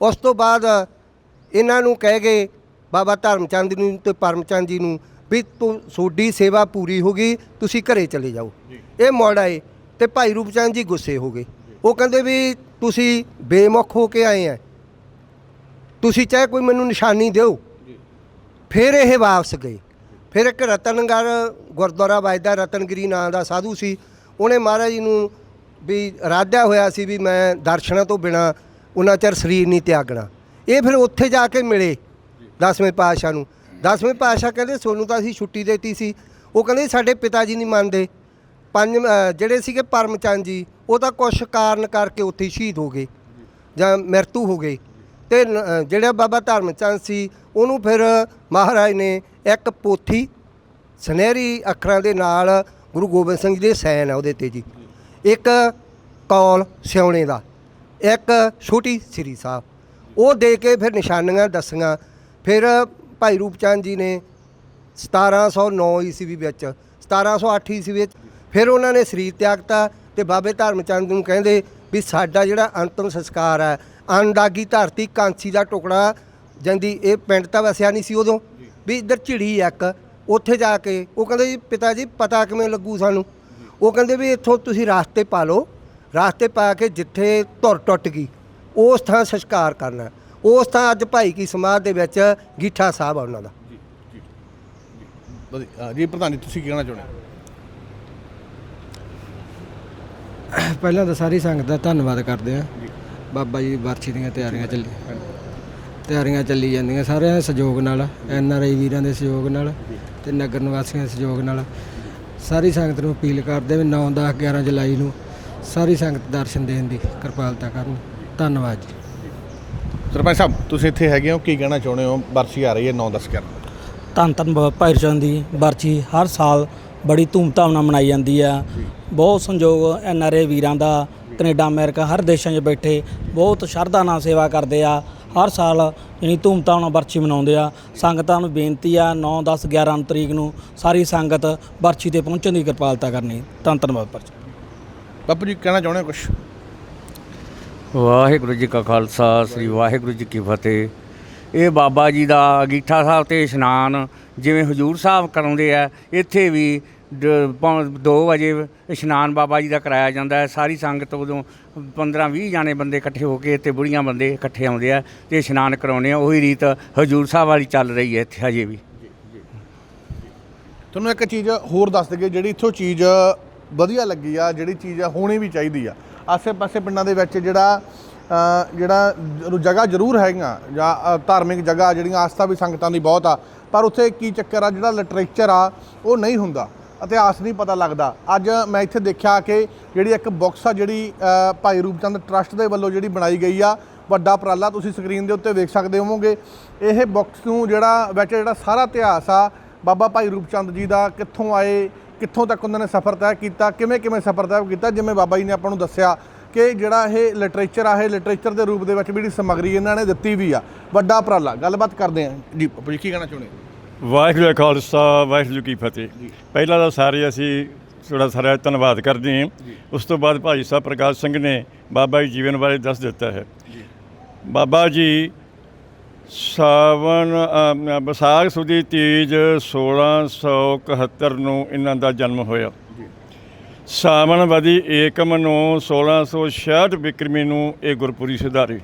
ਉਸ ਤੋਂ ਬਾਅਦ ਇਹਨਾਂ ਨੂੰ ਕਹਿ ਗਏ ਬਾਬਾ ਧਰਮਚੰਦ ਨੂੰ ਤੇ ਪਰਮਚੰਦ ਜੀ ਨੂੰ ਵੀ ਤੂੰ ਸੋਡੀ ਸੇਵਾ ਪੂਰੀ ਹੋ ਗਈ ਤੁਸੀਂ ਘਰੇ ਚਲੇ ਜਾਓ। ਇਹ ਮੁੜ ਆਏ ਤੇ ਭਾਈ ਰੂਪਚੰਦ ਜੀ ਗੁੱਸੇ ਹੋ ਗਏ। ਉਹ ਕਹਿੰਦੇ ਵੀ ਤੁਸੀਂ ਬੇਮੁਖ ਹੋ ਕੇ ਆਏ ਆ ਤੁਸੀਂ ਚਾਹੇ ਕੋਈ ਮੈਨੂੰ ਨਿਸ਼ਾਨੀ ਦਿਓ। ਫਿਰ ਇਹ ਵਾਪਸ ਗਏ। ਫਿਰ ਇੱਕ ਰਤਨਗੜ ਗੁਰਦੁਆਰਾ ਵੱਜਦਾ ਰਤਨਗਿਰੀ ਨਾਂ ਦਾ ਸਾਧੂ ਸੀ। ਉਹਨੇ ਮਹਾਰਾਜ ਜੀ ਨੂੰ ਵੀ ਰਾਧਿਆ ਹੋਇਆ ਸੀ ਵੀ ਮੈਂ ਦਰਸ਼ਨਾਂ ਤੋਂ ਬਿਨਾ ਉਹਨਾਂ ਚਿਰ ਸਰੀਰ ਨਹੀਂ ਤਿਆਗਣਾ ਇਹ ਫਿਰ ਉੱਥੇ ਜਾ ਕੇ ਮਿਲੇ ਦਸਵੇਂ ਪਾਤਸ਼ਾਹ ਨੂੰ। ਦਸਵੇਂ ਪਾਤਸ਼ਾਹ ਕਹਿੰਦੇ, ਸੋਨੂੰ ਤਾਂ ਅਸੀਂ ਛੁੱਟੀ ਦੇਤੀ ਸੀ। ਉਹ ਕਹਿੰਦੇ, ਸਾਡੇ ਪਿਤਾ ਜੀ ਨਹੀਂ ਮੰਨਦੇ। ਪੰਜ ਜਿਹੜੇ ਸੀਗੇ ਪਰਮਚੰਦ ਜੀ, ਉਹ ਤਾਂ ਕੁਛ ਕਾਰਨ ਕਰਕੇ ਉੱਥੇ ਸ਼ਹੀਦ ਹੋ ਗਏ ਜਾਂ ਮਰਤੂ ਹੋ ਗਏ। ਤੇ ਜਿਹੜਾ ਬਾਬਾ ਧਰਮਚੰਦ ਸੀ, ਉਹਨੂੰ ਫਿਰ ਮਹਾਰਾਜ ਨੇ ਇੱਕ ਪੋਥੀ ਸੁਨਹਿਰੀ ਅੱਖਰਾਂ ਦੇ ਨਾਲ ਗੁਰੂ ਗੋਬਿੰਦ ਸਿੰਘ ਜੀ ਦੇ ਸੈਨ ਆ ਉਹਦੇ ਤੇ ਜੀ। ਇੱਕ ਕੌਲ ਸਿਉਣੇ ਦਾ, ਇੱਕ ਛੋਟੀ ਸ੍ਰੀ ਸਾਹਿਬ। ਉਹ ਦੇ ਕੇ ਫਿਰ ਨਿਸ਼ਾਨੀਆਂ ਦੱਸੀਆਂ। ਫਿਰ ਭਾਈ ਰੂਪਚੰਦ ਜੀ ਨੇ 1709 ਈਸਵੀ ਵਿੱਚ 1708 ਈਸਵੀ ਵਿੱਚ ਫਿਰ ਉਹਨਾਂ ਨੇ ਸਰੀਰ ਤਿਆਗਤਾ ਤੇ ਬਾਬੇ ਧਰਮਚੰਦ ਨੂੰ ਕਹਿੰਦੇ ਵੀ ਸਾਡਾ ਜਿਹੜਾ ਅੰਤਮ ਸੰਸਕਾਰ ਹੈ ਅਨਦਾਗੀ ਧਰਤੀ ਕਾਂਸੀ ਦਾ ਟੁਕੜਾ ਜਾਂਦੀ, ਇਹ ਪਿੰਡ ਤਾਂ ਵਸਿਆ ਨਹੀਂ ਸੀ ਉਦੋਂ। ਵੀ ਇੱਧਰ ਝਿੜੀ ਇੱਕ, ਉੱਥੇ ਜਾ ਕੇ, ਉਹ ਕਹਿੰਦੇ ਜੀ, ਪਿਤਾ ਜੀ, ਪਤਾ ਕਿਵੇਂ ਲੱਗੂ ਸਾਨੂੰ? ਉਹ ਕਹਿੰਦੇ ਵੀ ਇੱਥੋਂ ਤੁਸੀਂ ਰਾਸਤੇ ਪਾ ਲਓ ਰਾਸਤੇ ਪਾ ਕੇ ਜਿੱਥੇ ਧੁਰ ਟੁੱਟ ਗਈ ਉਸ ਥਾਂ ਸੰਸਕਾਰ ਕਰਨਾ ਉਸ ਥਾਂ ਅੱਜ ਭਾਈ ਕੀ ਸਮਾਧ ਦੇ ਵਿੱਚ ਗੀਠਾ ਸਾਹਿਬ ਆ ਉਹਨਾਂ ਦਾ। ਵਧੀਆ। ਜੀ ਪ੍ਰਧਾਨ ਜੀ ਤੁਸੀਂ ਕੀ ਕਹਿਣਾ ਚਾਹੁੰਦੇ ਹੋ? ਪਹਿਲਾਂ ਤਾਂ ਸਾਰੀ ਸੰਗਤ ਦਾ ਧੰਨਵਾਦ ਕਰਦੇ ਆ ਬਾਬਾ ਜੀ ਦੀ ਬਰਛੀ ਦੀਆਂ ਤਿਆਰੀਆਂ ਚੱਲੀ ਤਿਆਰੀਆਂ ਚੱਲੀ ਜਾਂਦੀਆਂ ਸਾਰਿਆਂ ਦੇ ਸਹਿਯੋਗ ਨਾਲ ਐਨ ਆਰ ਆਈ ਵੀਰਾਂ ਦੇ ਸਹਿਯੋਗ ਨਾਲ ਤੇ ਨਗਰ ਨਿਵਾਸੀਆਂ ਦੇ ਸਹਿਯੋਗ ਨਾਲ। ਸਾਰੀ ਸੰਗਤ ਨੂੰ ਅਪੀਲ ਕਰਦੇ ਵੀ 9 10 11 ਜੁਲਾਈ ਨੂੰ ਸਾਰੀ ਸੰਗਤ ਦਰਸ਼ਨ ਦੇਣ ਦੀ ਕਿਰਪਾਲਤਾ ਕਰਨ। ਧੰਨਵਾਦ ਜੀ। ਸਰਪੰਚ ਸਾਹਿਬ ਤੁਸੀਂ ਇੱਥੇ ਹੈਗੇ ਹੋ ਕੀ ਕਹਿਣਾ ਚਾਹੁੰਦੇ ਹੋ? ਬਰਸੀ ਆ ਰਹੀ ਹੈ 9 10 11 ਧੰਨ ਧੰਨ ਬਾਬਾ ਭਾਈ ਚੰਦ ਦੀ ਬਰਛੀ ਹਰ ਸਾਲ ਬੜੀ ਧੂਮਧਾਮ ਨਾਲ ਮਨਾਈ ਜਾਂਦੀ ਆ ਬਹੁਤ ਸੰਯੋਗ ਐਨ ਆਰ ਏ ਵੀਰਾਂ ਦਾ ਕੈਨੇਡਾ ਅਮਰੀਕਾ ਹਰ ਦੇਸ਼ਾਂ 'ਚ ਬੈਠੇ ਬਹੁਤ ਸ਼ਰਧਾ ਨਾਲ ਸੇਵਾ ਕਰਦੇ ਆ। ਹਰ ਸਾਲ ਯਾਨੀ ਧੂਮਧਾਮ ਨਾਲ ਬਰਛੀ ਮਨਾਉਂਦੇ ਆ। ਸੰਗਤਾਂ ਨੂੰ ਬੇਨਤੀ ਆ 9 10 11 ਤਰੀਕ ਨੂੰ ਸਾਰੀ ਸੰਗਤ ਬਰਛੀ ਤੇ ਪਹੁੰਚਣ ਦੀ ਕਿਰਪਾਲਤਾ ਕਰਨੀ। ਧੰਨ ਧੰਨਵਾਦ ਬਰਛੀ। ਬਾਪੂ ਜੀ ਕਹਿਣਾ ਚਾਹੁੰਦੇ ਹੋ ਕੁਝ ਵਾਹਿਗੁਰੂ ਜੀ ਕਾ ਖਾਲਸਾ ਸ੍ਰੀ ਵਾਹਿਗੁਰੂ ਜੀ ਕੀ ਫਤਿਹ। ਇਹ ਬਾਬਾ ਜੀ ਦਾ ਗੀਠਾ ਸਾਹਿਬ ਤੇ ਇਸ਼ਨਾਨ ਜਿਵੇਂ ਹਜੂਰ ਸਾਹਿਬ ਕਰਾਉਂਦੇ ਆ ਇੱਥੇ ਵੀ 2 ਵਜੇ ਇਸ਼ਨਾਨ ਬਾਬਾ ਜੀ ਦਾ ਕਰਾਇਆ ਜਾਂਦਾ ਹੈ ਸਾਰੀ ਸੰਗਤ ਉਦੋਂ 15 20 ਜਾਣੇ ਬੰਦੇ ਇਕੱਠੇ ਹੋ ਕੇ ਤੇ ਬੁੜੀਆਂ ਬੰਦੇ ਇਕੱਠੇ ਆਉਂਦੇ ਆ ਤੇ ਇਸ਼ਨਾਨ ਕਰਾਉਂਦੇ ਆ। ਉਹੀ ਰੀਤ ਹਜੂਰ ਸਾਹਿਬ ਵਾਲੀ ਚੱਲ ਰਹੀ ਹੈ ਇੱਥੇ ਹਜੇ ਵੀ। ਤੁਹਾਨੂੰ ਇੱਕ ਚੀਜ਼ ਹੋਰ ਦੱਸ ਦਈਏ ਜਿਹੜੀ ਇੱਥੋਂ ਚੀਜ਼ ਵਧੀਆ ਲੱਗੀ ਆ ਜਿਹੜੀ ਚੀਜ਼ ਆ ਹੋਣੀ ਵੀ ਚਾਹੀਦੀ ਆ। ਆਸੇ-ਪਾਸੇ ਪਿੰਡਾਂ ਦੇ ਵਿੱਚ ਜਿਹੜਾ ਅ, ਜਿਹੜਾ ਜ- ਜਗ੍ਹਾ ਜ਼ਰੂਰ ਹੈਗੀਆਂ ਜਾਂ ਅ, ਧਾਰਮਿਕ ਜਗ੍ਹਾ ਜਿਹੜੀਆਂ ਆਸਥਾ ਵੀ ਸੰਗਤਾਂ ਦੀ ਬਹੁਤ ਆ ਪਰ ਉੱਥੇ ਕੀ ਚੱਕਰ ਆ ਜਿਹੜਾ ਲਿਟਰੇਚਰ ਆ ਉਹ ਨਹੀਂ ਹੁੰਦਾ। ਇਤਿਹਾਸ ਨਹੀਂ ਪਤਾ ਲੱਗਦਾ। ਅੱਜ ਮੈਂ ਇੱਥੇ ਦੇਖਿਆ ਕਿ ਜਿਹੜੀ ਇੱਕ ਬੁੱਕਸ ਆ ਜਿਹੜੀ ਅ, ਭਾਈ ਰੂਪਚੰਦ ਟਰਸਟ ਦੇ ਵੱਲੋਂ ਜਿਹੜੀ ਬਣਾਈ ਗਈ ਆ ਵੱਡਾ ਉਪਰਾਲਾ ਤੁਸੀਂ ਸਕਰੀਨ ਦੇ ਉੱਤੇ ਵੇਖ ਸਕਦੇ ਹੋਵੋਗੇ। ਇਹ ਬੁੱਕਸ ਨੂੰ ਜਿਹੜਾ ਵਿੱਚ ਜਿਹੜਾ ਸਾਰਾ ਇਤਿਹਾਸ ਆ ਬਾਬਾ ਭਾਈ ਰੂਪਚੰਦ ਜੀ ਦਾ ਕਿੱਥੋਂ ਆਏ ਕਿੱਥੋਂ ਤੱਕ ਉਹਨਾਂ ਨੇ ਸਫ਼ਰ ਤੈਅ ਕੀਤਾ ਕਿਵੇਂ ਕਿਵੇਂ ਸਫ਼ਰ ਤੈਅ ਕੀਤਾ ਜਿਵੇਂ ਬਾਬਾ ਜੀ ਨੇ ਆਪਾਂ ਨੂੰ ਦੱਸਿਆ ਕਿ ਜਿਹੜਾ ਇਹ ਲਿਟਰੇਚਰ ਆ ਇਹ ਲਿਟਰੇਚਰ ਦੇ ਰੂਪ ਦੇ ਵਿੱਚ ਵੀ ਜਿਹੜੀ ਸਮੱਗਰੀ ਇਹਨਾਂ ਨੇ ਦਿੱਤੀ ਵੀ ਆ। ਵੱਡਾ ਉਪਰਾਲਾ। ਗੱਲਬਾਤ ਕਰਦੇ ਆ ਜੀ ਕੀ ਕਹਿਣਾ ਚਾਹੁੰਦੇ ਵਾਹਿਗੁਰੂ ਜੀ ਕਾ ਖਾਲਸਾ ਵਾਹਿਗੁਰੂ ਜੀ ਕੀ ਫਤਿਹ। ਪਹਿਲਾਂ ਤਾਂ ਸਾਰੇ ਅਸੀਂ ਤੁਹਾਡਾ ਸਾਰਾ ਧੰਨਵਾਦ ਕਰਦੇ ਹਾਂ। ਉਸ ਤੋਂ ਬਾਅਦ ਭਾਈ ਸਾਹਿਬ ਪ੍ਰਕਾਸ਼ ਸਿੰਘ ਨੇ ਬਾਬਾ ਜੀ ਜੀਵਨ ਬਾਰੇ ਦੱਸ ਦਿੱਤਾ ਹੈ। ਬਾਬਾ ਜੀ ਸਾਵਨ ਅ, ਵਿਸਾਖ ਸੁਦੀ ਤੀਜ 1671 ਨੂੰ ਇਹਨਾਂ ਦਾ ਜਨਮ ਹੋਇਆ। ਸਾਵਣ ਵਦੀ ਏਕਮ ਨੂੰ 1666 ਬਿਕਰਮੀ ਨੂੰ ਇਹ ਗੁਰਪੁਰੀ ਸੁਧਾਰੀ।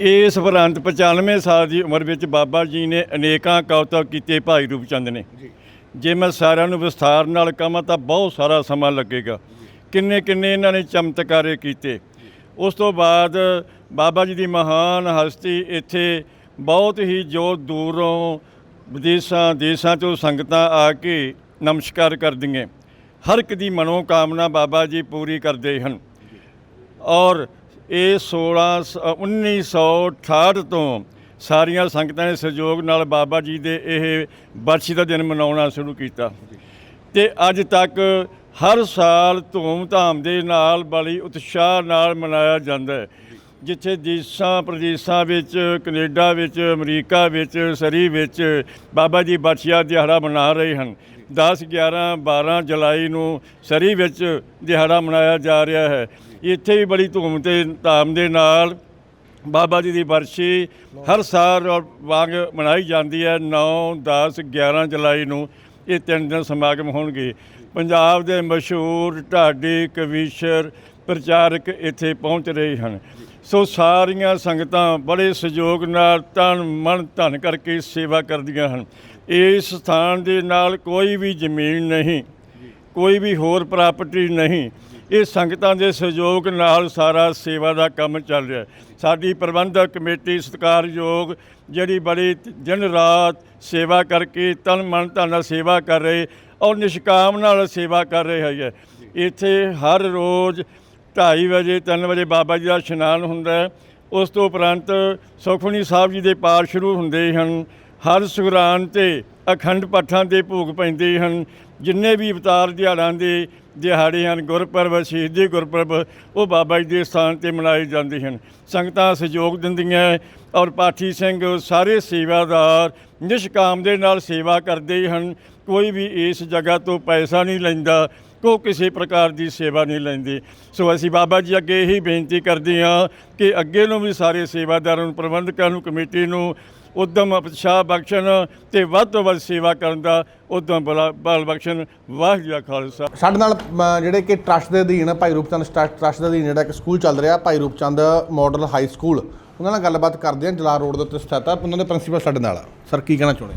ਇਸ ਉਪਰੰਤ 95 ਸਾਲ ਦੀ ਉਮਰ ਵਿੱਚ ਬਾਬਾ ਜੀ ਨੇ ਅਨੇਕਾਂ ਕੌਤਕ ਕੀਤੇ ਭਾਈ ਰੂਪਚੰਦ ਨੇ। ਜੇ। ਮੈਂ ਸਾਰਿਆਂ ਨੂੰ ਵਿਸਥਾਰ ਨਾਲ ਕਹਾਂ ਤਾਂ ਬਹੁਤ ਸਾਰਾ ਸਮਾਂ ਲੱਗੇਗਾ। ਕਿੰਨੇ ਕਿੰਨੇ ਇਹਨਾਂ ਨੇ ਚਮਤਕਾਰੇ ਕੀਤੇ। ਉਸ ਤੋਂ ਬਾਅਦ ਬਾਬਾ ਜੀ ਦੀ ਮਹਾਨ ਹਸਤੀ ਇੱਥੇ ਬਹੁਤ ਹੀ ਜੋ ਦੂਰੋਂ ਵਿਦੇਸ਼ਾਂ ਦੇਸ਼ਾਂ ਤੋਂ ਸੰਗਤਾਂ ਆ ਕੇ ਨਮਸਕਾਰ ਕਰਦੀਆਂ। ਹਰ ਇੱਕ ਦੀ ਮਨੋ ਕਾਮਨਾ ਬਾਬਾ ਜੀ ਪੂਰੀ ਕਰਦੇ ਹਨ। ਔਰ ਇਹ 16 ਸ- ਅ, 1968 ਤੋਂ ਸਾਰੀਆਂ ਸੰਗਤਾਂ ਦੇ ਸਹਿਯੋਗ ਨਾਲ ਬਾਬਾ ਜੀ ਦੇ ਇਹ ਬਰਛੀ ਦਾ ਦਿਨ ਮਨਾਉਣਾ ਸ਼ੁਰੂ ਕੀਤਾ। ਤੇ ਅੱਜ ਤੱਕ ਹਰ ਸਾਲ ਧੂਮ-ਧਾਮ ਦੇ ਨਾਲ ਬੜੀ ਉਤਸ਼ਾਹ ਨਾਲ ਮਨਾਇਆ ਜਾਂਦਾ ਹੈ। ਜਿੱਥੇ ਦੇਸ਼ਾਂ ਪ੍ਰਦੇਸ਼ਾਂ ਵਿੱਚ ਕੈਨੇਡਾ ਵਿੱਚ ਅਮਰੀਕਾ ਵਿੱਚ ਸਰੀ ਵਿੱਚ ਬਾਬਾ ਜੀ ਬਰਛੀਆ ਦਿਹਾੜਾ ਮਨਾ ਰਹੇ ਹਨ। 10 11 12 ਜੁਲਾਈ ਨੂੰ ਸਰੀ ਵਿੱਚ ਦਿਹਾੜਾ ਮਨਾਇਆ ਜਾ ਰਿਹਾ ਹੈ। ਇੱਥੇ ਵੀ ਬੜੀ ਧੂਮ ਤੇ ਧਾਮ ਦੇ ਨਾਲ ਬਾਬਾ ਜੀ ਦੀ ਵਰਸ਼ੀ ਹਰ ਸਾਲ ਵਾਂਗ ਮਨਾਈ ਜਾਂਦੀ ਹੈ। 9 10 11 ਜੁਲਾਈ ਨੂੰ ਇਹ ਤਿੰਨ ਦਿਨ ਸਮਾਗਮ ਹੋਣਗੇ। ਪੰਜਾਬ ਦੇ ਮਸ਼ਹੂਰ ਢਾਡੀ ਕਵੀਸ਼ਰ ਪ੍ਰਚਾਰਕ ਇੱਥੇ ਪਹੁੰਚ ਰਹੇ ਹਨ। ਸੋ ਸਾਰੀਆਂ ਸੰਗਤਾਂ ਬੜੇ ਸਹਿਯੋਗ ਨਾਲ ਤਨ ਮਨ, ਧਨ ਕਰਕੇ ਸੇਵਾ ਕਰਦੀਆਂ ਹਨ। ਇਸ ਸਥਾਨ ਦੇ ਨਾਲ ਕੋਈ ਵੀ ਜ਼ਮੀਨ ਨਹੀਂ, ਕੋਈ ਵੀ ਹੋਰ ਪ੍ਰਾਪਰਟੀ ਨਹੀਂ ਇਹ ਸੰਗਤਾਂ ਦੇ ਸਹਿਯੋਗ ਨਾਲ ਸਾਰਾ ਸੇਵਾ ਦਾ ਕੰਮ ਚੱਲ ਰਿਹਾ ਸਾਡੀ ਪ੍ਰਬੰਧਕ ਕਮੇਟੀ ਸਤਿਕਾਰਯੋਗ ਜਿਹੜੀ ਬੜੀ ਦਿਨ ਰਾਤ ਸੇਵਾ ਕਰਕੇ ਤਨ ਮਨ ਧਨ ਨਾਲ ਸੇਵਾ ਕਰ ਰਹੇ ਔਰ ਨਿਸ਼ਕਾਮ ਨਾਲ ਸੇਵਾ ਕਰ ਰਹੇ ਹੈ। ਇੱਥੇ ਹਰ ਰੋਜ਼ 2:30 ਵਜੇ 3 ਵਜੇ ਬਾਬਾ ਜੀ ਦਾ ਇਸ਼ਨਾਨ ਹੁੰਦਾ ਹੈ। ਉਸ ਤੋਂ ਉਪਰੰਤ ਸੁਖਮਨੀ ਸਾਹਿਬ ਜੀ ਦੇ ਪਾਠ ਸ਼ੁਰੂ ਹੁੰਦੇ ਹਨ। ਹਰ ਸੁਗਰਾਨ ਤੇ ਅਖੰਡ ਪਾਠਾਂ ਦੇ ਭੋਗ ਪੈਂਦੇ ਹਨ। ਜਿੰਨੇ ਵੀ ਅਵਤਾਰ ਦਿਹਾੜਾਂ ਦੇ ਦਿਹਾੜੇ ਹਨ, ਗੁਰਪੁਰਬ, ਸ਼ਹੀਦੀ ਗੁਰਪੁਰਬ, ਉਹ ਬਾਬਾ ਜੀ ਦੇ ਸਥਾਨ ਤੇ ਮਨਾਏ ਜਾਂਦੇ ਹਨ। ਸੰਗਤਾਂ ਸਹਿਯੋਗ ਦਿੰਦੀਆਂ ਔਰ ਪਾਠੀ ਸਿੰਘ ਸਾਰੇ ਸੇਵਾਦਾਰ ਨਿਸ਼ਕਾਮ ਦੇ ਨਾਲ ਸੇਵਾ ਕਰਦੇ ਹਨ। ਕੋਈ ਵੀ ਇਸ ਜਗ੍ਹਾ ਤੋਂ ਪੈਸਾ ਨਹੀਂ ਲੈਂਦਾ, ਕੋ ਕਿਸੇ ਪ੍ਰਕਾਰ ਦੀ ਸੇਵਾ ਨਹੀਂ ਲੈਂਦੇ। ਸੋ ਅਸੀਂ ਬਾਬਾ ਜੀ ਅੱਗੇ ਇਹੀ ਬੇਨਤੀ ਕਰਦੇ ਹਾਂ ਕਿ ਅੱਗੇ ਨੂੰ ਵੀ ਸਾਰੇ ਸੇਵਾਦਾਰਾਂ ਨੂੰ, ਪ੍ਰਬੰਧਕਾਂ ਨੂੰ, ਕਮੇਟੀ ਨੂੰ ਉਦਮ ਉਤਸ਼ਾਹ ਬਖਸ਼ਣ ਤੇ ਵੱਧ ਤੋਂ ਵੱਧ ਸੇਵਾ ਕਰਨ ਦਾ ਉਦਮ ਬਲਾ- ਬਖਸ਼ਣ। ਵਾਹਿਗੁਰੂ ਜੀ ਕਾ ਖਾਲਸਾ। ਸਾਡੇ ਨਾਲ ਅ, ਜਿਹੜੇ ਕਿ ਟਰਸਟ ਦੇ ਅਧੀਨ ਭਾਈ ਰੂਪਚੰਦ ਟਰਸਟ ਦੇ ਅਧੀਨ ਜਿਹੜਾ ਇੱਕ ਸਕੂਲ ਚੱਲ ਰਿਹਾ ਭਾਈ ਰੂਪਚੰਦ ਮਾਡਲ ਹਾਈ ਸਕੂਲ ਉਹਨਾਂ ਨਾਲ ਗੱਲਬਾਤ ਕਰਦੇ ਹਾਂ ਜਲਾਲ ਰੋਡ ਦੇ ਉੱਤੇ ਸਥਿਤ ਹੈ। ਉਹਨਾਂ ਦੇ ਪ੍ਰਿੰਸੀਪਲ ਸਾਡੇ ਨਾਲ ਆ। ਸਰ ਕੀ ਕਹਿਣਾ ਚਾਹੁੰਦੇ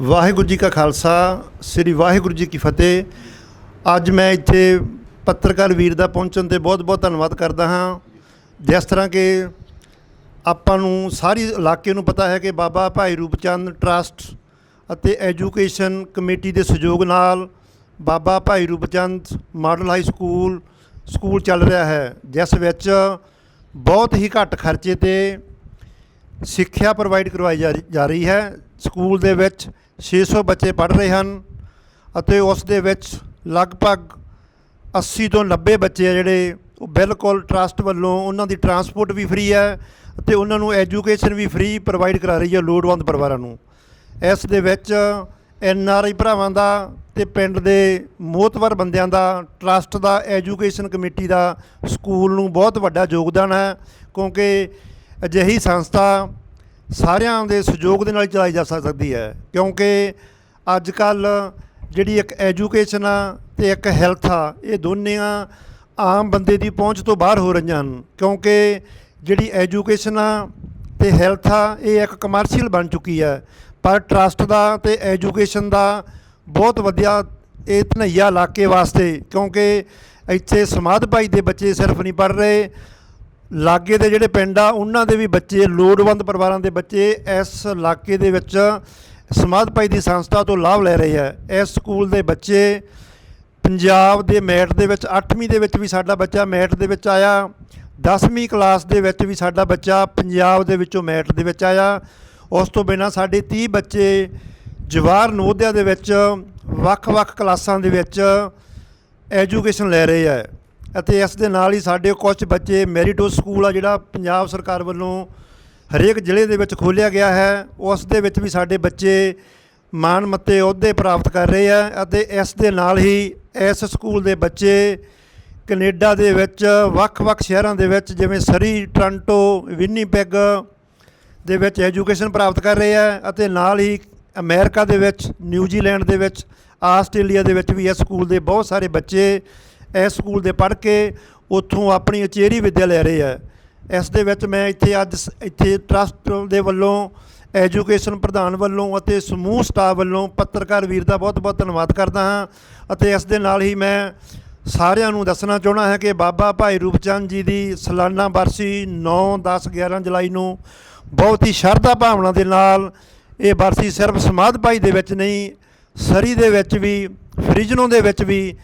ਵਾਹਿਗੁਰੂ ਜੀ ਕਾ ਖਾਲਸਾ ਸ੍ਰੀ ਵਾਹਿਗੁਰੂ ਜੀ ਕੀ ਫਤਿਹ। ਅੱਜ ਮੈਂ ਇੱਥੇ ਪੱਤਰਕਾਰ ਵੀਰ ਦਾ ਪਹੁੰਚਣ ਤੇ ਬਹੁਤ-ਬਹੁਤ ਧੰਨਵਾਦ ਕਰਦਾ ਹਾਂ। ਜਿਸ ਤਰ੍ਹਾਂ ਕਿ ਆਪਾਂ ਨੂੰ ਸਾਰੀ ਇਲਾਕੇ ਨੂੰ ਪਤਾ ਹੈ ਕਿ ਬਾਬਾ ਭਾਈ ਰੂਪਚੰਦ ਟਰਸਟ ਅਤੇ ਐਜੂਕੇਸ਼ਨ ਕਮੇਟੀ ਦੇ ਸਹਿਯੋਗ ਨਾਲ Baba Bhai Roopchand model high school school ਚੱਲ ਰਿਹਾ ਹੈ, ਜਿਸ ਵਿੱਚ ਬਹੁਤ ਹੀ ਘੱਟ ਖਰਚੇ ਤੇ ਸਿੱਖਿਆ ਪ੍ਰੋਵਾਈਡ ਕਰਵਾਈ ਜਾ ਰਹੀ- ਜਾ ਰਹੀ ਹੈ। ਸਕੂਲ ਦੇ ਵਿੱਚ 600 ਬੱਚੇ ਪੜ੍ਹ ਰਹੇ ਹਨ ਅਤੇ ਉਸ ਦੇ ਵਿੱਚ ਲਗਭਗ 80 ਤੋਂ 90 ਬੱਚੇ ਆ ਜਿਹੜੇ ਉਹ ਬਿਲਕੁਲ ਟਰਸਟ ਵੱਲੋਂ ਉਹਨਾਂ ਦੀ ਟਰਾਂਸਪੋਰਟ ਵੀ ਫ੍ਰੀ ਹੈ ਅਤੇ ਉਹਨਾਂ ਨੂੰ ਐਜੂਕੇਸ਼ਨ ਵੀ ਫ੍ਰੀ ਪ੍ਰੋਵਾਈਡ ਕਰਾ ਰਹੀ ਹੈ ਲੋੜਵੰਦ ਪਰਿਵਾਰਾਂ ਨੂੰ। ਇਸ ਦੇ ਵਿੱਚ ਐਨ ਆਰ ਆਈ ਭਰਾਵਾਂ ਦਾ ਤੇ ਪਿੰਡ ਦੇ ਮੋਹਤਵਰ ਬੰਦਿਆਂ ਦਾ ਟਰਸਟ ਦਾ ਐਜੂਕੇਸ਼ਨ ਕਮੇਟੀ ਦਾ ਸਕੂਲ ਨੂੰ ਬਹੁਤ ਵੱਡਾ ਯੋਗਦਾਨ ਹੈ ਕਿਉਂਕਿ ਅਜਿਹੀ ਸੰਸਥਾ ਸਾਰਿਆਂ ਦੇ ਸਹਿਯੋਗ ਦੇ ਨਾਲ ਚਲਾਈ ਜਾ ਸਕਦੀ ਹੈ ਕਿਉਂਕਿ ਅੱਜ ਕੱਲ ਜਿਹੜੀ ਇੱਕ ਐਜੂਕੇਸ਼ਨ ਆ ਤੇ ਇੱਕ ਹੈਲਥ ਆ, ਇਹ ਦੋਨੇਂ ਆਮ ਬੰਦੇ ਦੀ ਪਹੁੰਚ ਤੋਂ ਬਾਹਰ ਹੋ ਰਹੀਆਂ ਹਨ, ਕਿਉਂਕਿ ਜਿਹੜੀ ਐਜੂਕੇਸ਼ਨ ਆ ਤੇ ਹੈਲਥ ਆ, ਇਹ ਇੱਕ ਕਮਰਸ਼ੀਅਲ ਬਣ ਚੁੱਕੀ ਹੈ ਪਰ ਟਰਸਟ ਦਾ ਤੇ ਐਜੂਕੇਸ਼ਨ ਦਾ ਬਹੁਤ ਵਧੀਆ ਇਹ ਧਨਈਆ ਇਲਾਕੇ ਵਾਸਤੇ, ਕਿਉਂਕਿ ਇੱਥੇ ਸਮਾਧ ਭਾਈ ਦੇ ਬੱਚੇ ਸਿਰਫ ਨਹੀਂ ਪੜ ਰਹੇ। ਲਾਗੇ ਦੇ ਜਿਹੜੇ ਪਿੰਡ ਆ, ਉਹਨਾਂ ਦੇ ਵੀ ਬੱਚੇ, ਲੋੜਵੰਦ ਪਰਿਵਾਰਾਂ ਦੇ ਬੱਚੇ ਇਸ ਇਲਾਕੇ ਦੇ ਵਿੱਚ ਸਮਾਧ ਭਾਈ ਦੀ ਸੰਸਥਾ ਤੋਂ ਲਾਭ ਲੈ ਰਹੇ ਆ। ਇਸ ਸਕੂਲ ਦੇ ਬੱਚੇ ਪੰਜਾਬ ਦੇ ਮੈਟ ਦੇ ਵਿੱਚ 8ਵੀਂ ਦੇ ਵਿੱਚ ਵੀ ਸਾਡਾ ਬੱਚਾ ਮੈਟ ਦੇ ਵਿੱਚ ਆਇਆ। 10ਵੀਂ ਕਲਾਸ ਦੇ ਵਿੱਚ ਵੀ ਸਾਡਾ ਬੱਚਾ ਪੰਜਾਬ ਦੇ ਵਿੱਚੋਂ ਮੈਟ ਦੇ ਵਿੱਚ ਆਇਆ। ਉਸ ਤੋਂ ਬਿਨਾਂ ਸਾਡੇ 30 ਬੱਚੇ ਜਵਾਹਰ ਨਵੋਦਿਆ ਦੇ ਵਿੱਚ, ਵੱਖ-ਵੱਖ ਕਲਾਸਾਂ ਦੇ ਵਿੱਚ ਐਜੂਕੇਸ਼ਨ ਲੈ ਰਹੇ ਆ। ਅਤੇ ਇਸ ਦੇ ਨਾਲ ਹੀ ਸਾਡੇ ਕੁਝ ਬੱਚੇ ਮੈਰੀਟੋ ਸਕੂਲ ਆ, ਜਿਹੜਾ ਪੰਜਾਬ ਸਰਕਾਰ ਵੱਲੋਂ ਹਰੇਕ ਜ਼ਿਲ੍ਹੇ ਦੇ ਵਿੱਚ ਖੋਲ੍ਹਿਆ ਗਿਆ ਹੈ। ਉਸ ਦੇ ਵਿੱਚ ਵੀ ਸਾਡੇ ਬੱਚੇ ਮਾਣ ਮੱਤੇ ਅਹੁਦੇ ਪ੍ਰਾਪਤ ਕਰ ਰਹੇ ਆ ਅਤੇ ਇਸ ਦੇ ਨਾਲ ਹੀ ਇਸ ਸਕੂਲ ਦੇ ਬੱਚੇ ਕੈਨੇਡਾ ਦੇ ਵਿੱਚ, ਵੱਖ-ਵੱਖ ਸ਼ਹਿਰਾਂ ਦੇ ਵਿੱਚ, ਜਿਵੇਂ ਸਰੀ, ਟ੍ਰਾਂਟੋ, ਵਿਨੀਪੈਗ ਦੇ ਵਿੱਚ ਐਜੂਕੇਸ਼ਨ ਪ੍ਰਾਪਤ ਕਰ ਰਹੇ ਆ ਅਤੇ ਨਾਲ ਹੀ ਅਮਰੀਕਾ ਦੇ ਵਿੱਚ, ਨਿਊਜ਼ੀਲੈਂਡ ਦੇ ਵਿੱਚ, ਆਸਟ੍ਰੇਲੀਆ ਦੇ ਵਿੱਚ ਵੀ ਇਸ ਸਕੂਲ ਦੇ ਬਹੁਤ ਸਾਰੇ ਬੱਚੇ ਇਸ ਸਕੂਲ ਦੇ ਪੜ੍ਹ ਕੇ ਉੱਥੋਂ ਆਪਣੀ ਉਚੇਰੀ ਵਿੱਦਿਆ ਲੈ ਰਹੇ ਆ। ਇਸ ਦੇ ਵਿੱਚ ਮੈਂ ਇੱਥੇ ਅੱਜ ਸ- ਇੱਥੇ ਟਰਸਟ ਦੇ ਵੱਲੋਂ, ਐਜੂਕੇਸ਼ਨ ਪ੍ਰਧਾਨ ਵੱਲੋਂ ਅਤੇ ਸਮੂਹ ਸਟਾਫ ਵੱਲੋਂ ਪੱਤਰਕਾਰ ਵੀਰ ਦਾ ਬਹੁਤ-ਬਹੁਤ ਧੰਨਵਾਦ ਕਰਦਾ ਹਾਂ। ਅਤੇ ਇਸ ਦੇ ਨਾਲ ਹੀ ਮੈਂ ਸਾਰਿਆਂ ਨੂੰ ਦੱਸਣਾ ਚਾਹਣਾ ਹੈ ਕਿ ਬਾਬਾ ਭਾਈ ਰੂਪਚੰਦ ਜੀ ਦੀ ਸਾਲਾਨਾ ਬਰਸੀ 9 10 11 ਜੁਲਾਈ ਨੂੰ ਬਹੁਤ ਹੀ ਸ਼ਰਧਾ ਭਾਵਨਾ ਦੇ ਨਾਲ ਇਹ ਬਰਸੀ ਸਿਰਫ ਸਮਾਧ ਭਾਈ ਦੇ ਵਿੱਚ ਨਹੀਂ, ਸਰੀ ਦੇ ਵਿੱਚ ਵੀ, ਫ੍ਰਿਜਨੋ ਦੇ ਵਿੱਚ ਵੀ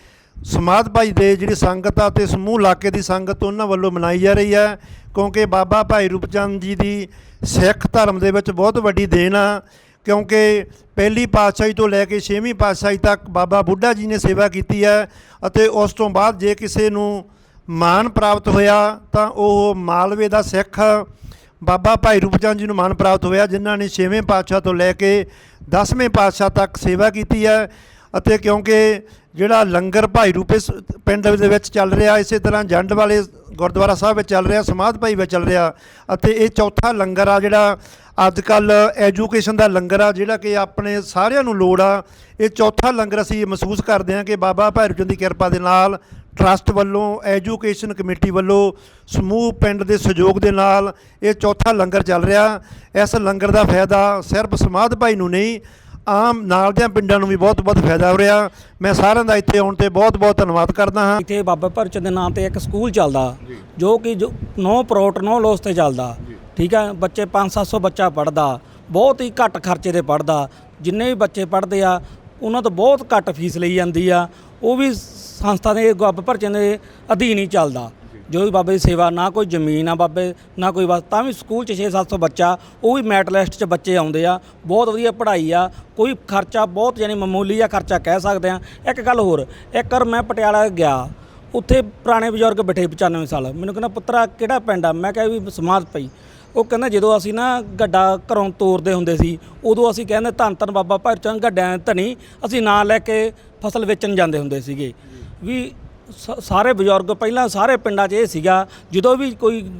ਸਮਾਧ ਭਾਈ ਦੇ ਜਿਹੜੀ ਸੰਗਤ ਆ ਤੇ ਸਮੂਹ ਇਲਾਕੇ ਦੀ ਸੰਗਤ ਉਹਨਾਂ ਵੱਲੋਂ ਮਨਾਈ ਜਾ ਰਹੀ ਹੈ, ਕਿਉਂਕਿ ਬਾਬਾ ਭਾਈ ਰੂਪਚੰਦ ਜੀ ਦੀ ਸਿੱਖ ਧਰਮ ਦੇ ਵਿੱਚ ਬਹੁਤ ਵੱਡੀ ਦੇਣ ਆ। ਕਿਉਂਕਿ ਪਹਿਲੀ ਪਾਤਸ਼ਾਹੀ ਤੋਂ ਲੈ ਕੇ ਛੇਵੀਂ ਪਾਤਸ਼ਾਹੀ ਤੱਕ ਬਾਬਾ ਬੁੱਢਾ ਜੀ ਨੇ ਸੇਵਾ ਕੀਤੀ ਹੈ ਅਤੇ ਉਸ ਤੋਂ ਬਾਅਦ ਜੇ ਕਿਸੇ ਨੂੰ ਮਾਨ ਪ੍ਰਾਪਤ ਹੋਇਆ ਤਾਂ ਉਹ ਮਾਲਵੇ ਦਾ ਸਿੱਖ ਬਾਬਾ ਭਾਈ ਰੂਪਚੰਦ ਜੀ ਨੂੰ ਮਾਨ ਪ੍ਰਾਪਤ ਹੋਇਆ, ਜਿਨ੍ਹਾਂ ਨੇ ਛੇਵੇਂ ਪਾਤਸ਼ਾਹ ਤੋਂ ਲੈ ਕੇ 10ਵੇਂ ਪਾਤਸ਼ਾਹ ਤੱਕ ਸੇਵਾ ਕੀਤੀ ਹੈ ਅਤੇ ਕਿਉਂਕਿ ਜਿਹੜਾ ਲੰਗਰ ਭਾਈ ਰੂਪੇ ਸ- ਪਿੰਡ ਦੇ ਵਿੱਚ ਚੱਲ ਰਿਹਾ, ਇਸੇ ਤਰ੍ਹਾਂ ਜੰਡ ਵਾਲੇ ਗੁਰਦੁਆਰਾ ਸਾਹਿਬ ਵਿੱਚ ਚੱਲ ਰਿਹਾ, ਸਮਾਧ ਭਾਈ ਵਿੱਚ ਚੱਲ ਰਿਹਾ ਅਤੇ ਇਹ ਚੌਥਾ ਲੰਗਰ ਆ ਜਿਹੜਾ ਅੱਜ ਕੱਲ ਐਜੂਕੇਸ਼ਨ ਦਾ ਲੰਗਰ ਆ, ਜਿਹੜਾ ਕਿ ਆਪਣੇ ਸਾਰਿਆਂ ਨੂੰ ਲੋੜ ਆ। ਇਹ ਚੌਥਾ ਲੰਗਰ ਅਸੀਂ ਮਹਿਸੂਸ ਕਰਦੇ ਹਾਂ ਕਿ ਬਾਬਾ ਭਾਈ ਰੂਪਚੰਦ ਦੀ ਕਿਰਪਾ ਦੇ ਨਾਲ ਟਰਸਟ ਵੱਲੋਂ ਐਜੂਕੇਸ਼ਨ ਕਮੇਟੀ ਵੱਲੋਂ, ਸਮੂਹ, ਪਿੰਡ ਦੇ ਸਹਿਯੋਗ ਦੇ ਨਾਲ ਇਹ ਚੌਥਾ ਲੰਗਰ ਚੱਲ ਰਿਹਾ। ਇਸ ਲੰਗਰ ਦਾ ਫਾਇਦਾ ਸਿਰਫ ਸਮਾਧ ਭਾਈ ਨੂੰ ਨਹੀਂ ਆਮ ਨਾਲ ਦਿਆਂ ਪਿੰਡਾਂ ਨੂੰ ਵੀ ਬਹੁਤ ਬਹੁਤ ਫਾਇਦਾ ਹੋ ਰਿਹਾ। ਮੈਂ ਸਾਰਿਆਂ ਦਾ ਇੱਥੇ ਆਉਣ ਤੇ ਬਹੁਤ ਬਹੁਤ ਧੰਨਵਾਦ ਕਰਦਾ ਹਾਂ। ਇੱਥੇ ਬਾਬਾ ਭਰਚੰਦ ਦੇ ਨਾਂ ਤੇ ਇੱਕ ਸਕੂਲ ਚੱਲਦਾ ਜੋ। ਕਿ ਜੋ ਨੋ ਪ੍ਰੋਟ ਨੋ ਲੋਸ ਤੇ ਚੱਲਦਾ। ਠੀਕ ਹੈ ਬੱਚੇ 5-700 ਬੱਚਾ ਪੜਦਾ ਬਹੁਤ ਹੀ ਘੱਟ ਖਰਚੇ ਤੇ ਪੜਦਾ ਜਿੰਨੇ ਵੀ ਬੱਚੇ ਪੜਦੇ ਆ ਉਹਨਾਂ ਤੋਂ ਬਹੁਤ ਘੱਟ ਫੀਸ ਲਈ ਜਾਂਦੀ ਆ। ਉਹ ਵੀ ਸੰਸਥਾ ਦੇ ਬਾਬਾ ਭਰਚੰਦ ਦੇ ਅਧੀਨ ਹੀ ਚੱਲਦਾ। ਜੋ ਵੀ ਬਾਬੇ ਦੀ ਸੇਵਾ, ਨਾ ਕੋਈ ਜ਼ਮੀਨ ਆ ਬਾਬੇ, ਨਾ ਕੋਈ ਬਸ ਤਾਂ ਵੀ ਸਕੂਲ 'ਚ 6-700 ਬੱਚਾ, ਉਹ ਵੀ ਮੈਟ ਲਿਸਟ 'ਚ ਬੱਚੇ ਆਉਂਦੇ ਆ, ਬਹੁਤ ਵਧੀਆ ਪੜ੍ਹਾਈ ਆ, ਕੋਈ ਖਰਚਾ ਬਹੁਤ ਯਾਨੀ ਮਾਮੂਲੀ ਆ ਖਰਚਾ ਕਹਿ ਸਕਦੇ ਆ। ਇੱਕ ਗੱਲ ਹੋਰ, ਇੱਕ ਵਾਰ ਮੈਂ ਪਟਿਆਲਾ ਗਿਆ, ਉੱਥੇ ਪੁਰਾਣੇ ਬਜ਼ੁਰਗ ਬੈਠੇ 95 ਸਾਲ, ਮੈਨੂੰ ਕਹਿੰਦਾ, ਪੁੱਤਰਾ ਕਿਹੜਾ ਪਿੰਡ ਆ? ਮੈਂ ਕਿਹਾ ਵੀ ਸਮਾਧ ਪਈ। ਉਹ ਕਹਿੰਦਾ, ਜਦੋਂ ਅਸੀਂ ਨਾ ਗੱਡਾ ਘਰੋਂ ਤੋਰਦੇ ਹੁੰਦੇ ਸੀ, ਉਦੋਂ ਅਸੀਂ ਕਹਿੰਦੇ, ਧੰਨ ਧੰਨ ਬਾਬਾ ਭਰਚੰਦ ਗੱਡਿਆਂ ਦੇ ਧਨੀ ਅਸੀਂ ਨਾਂ ਲੈ ਕੇ ਫਸਲ ਵੇਚਣ ਜਾਂਦੇ ਹੁੰਦੇ ਸੀਗੇ। ਵੀ ਸ- ਸਾਰੇ ਬਜ਼ੁਰਗ, ਪਹਿਲਾਂ ਸਾਰੇ ਪਿੰਡਾਂ 'ਚ ਇਹ ਸੀਗਾ, ਜਦੋਂ ਵੀ ਕੋਈ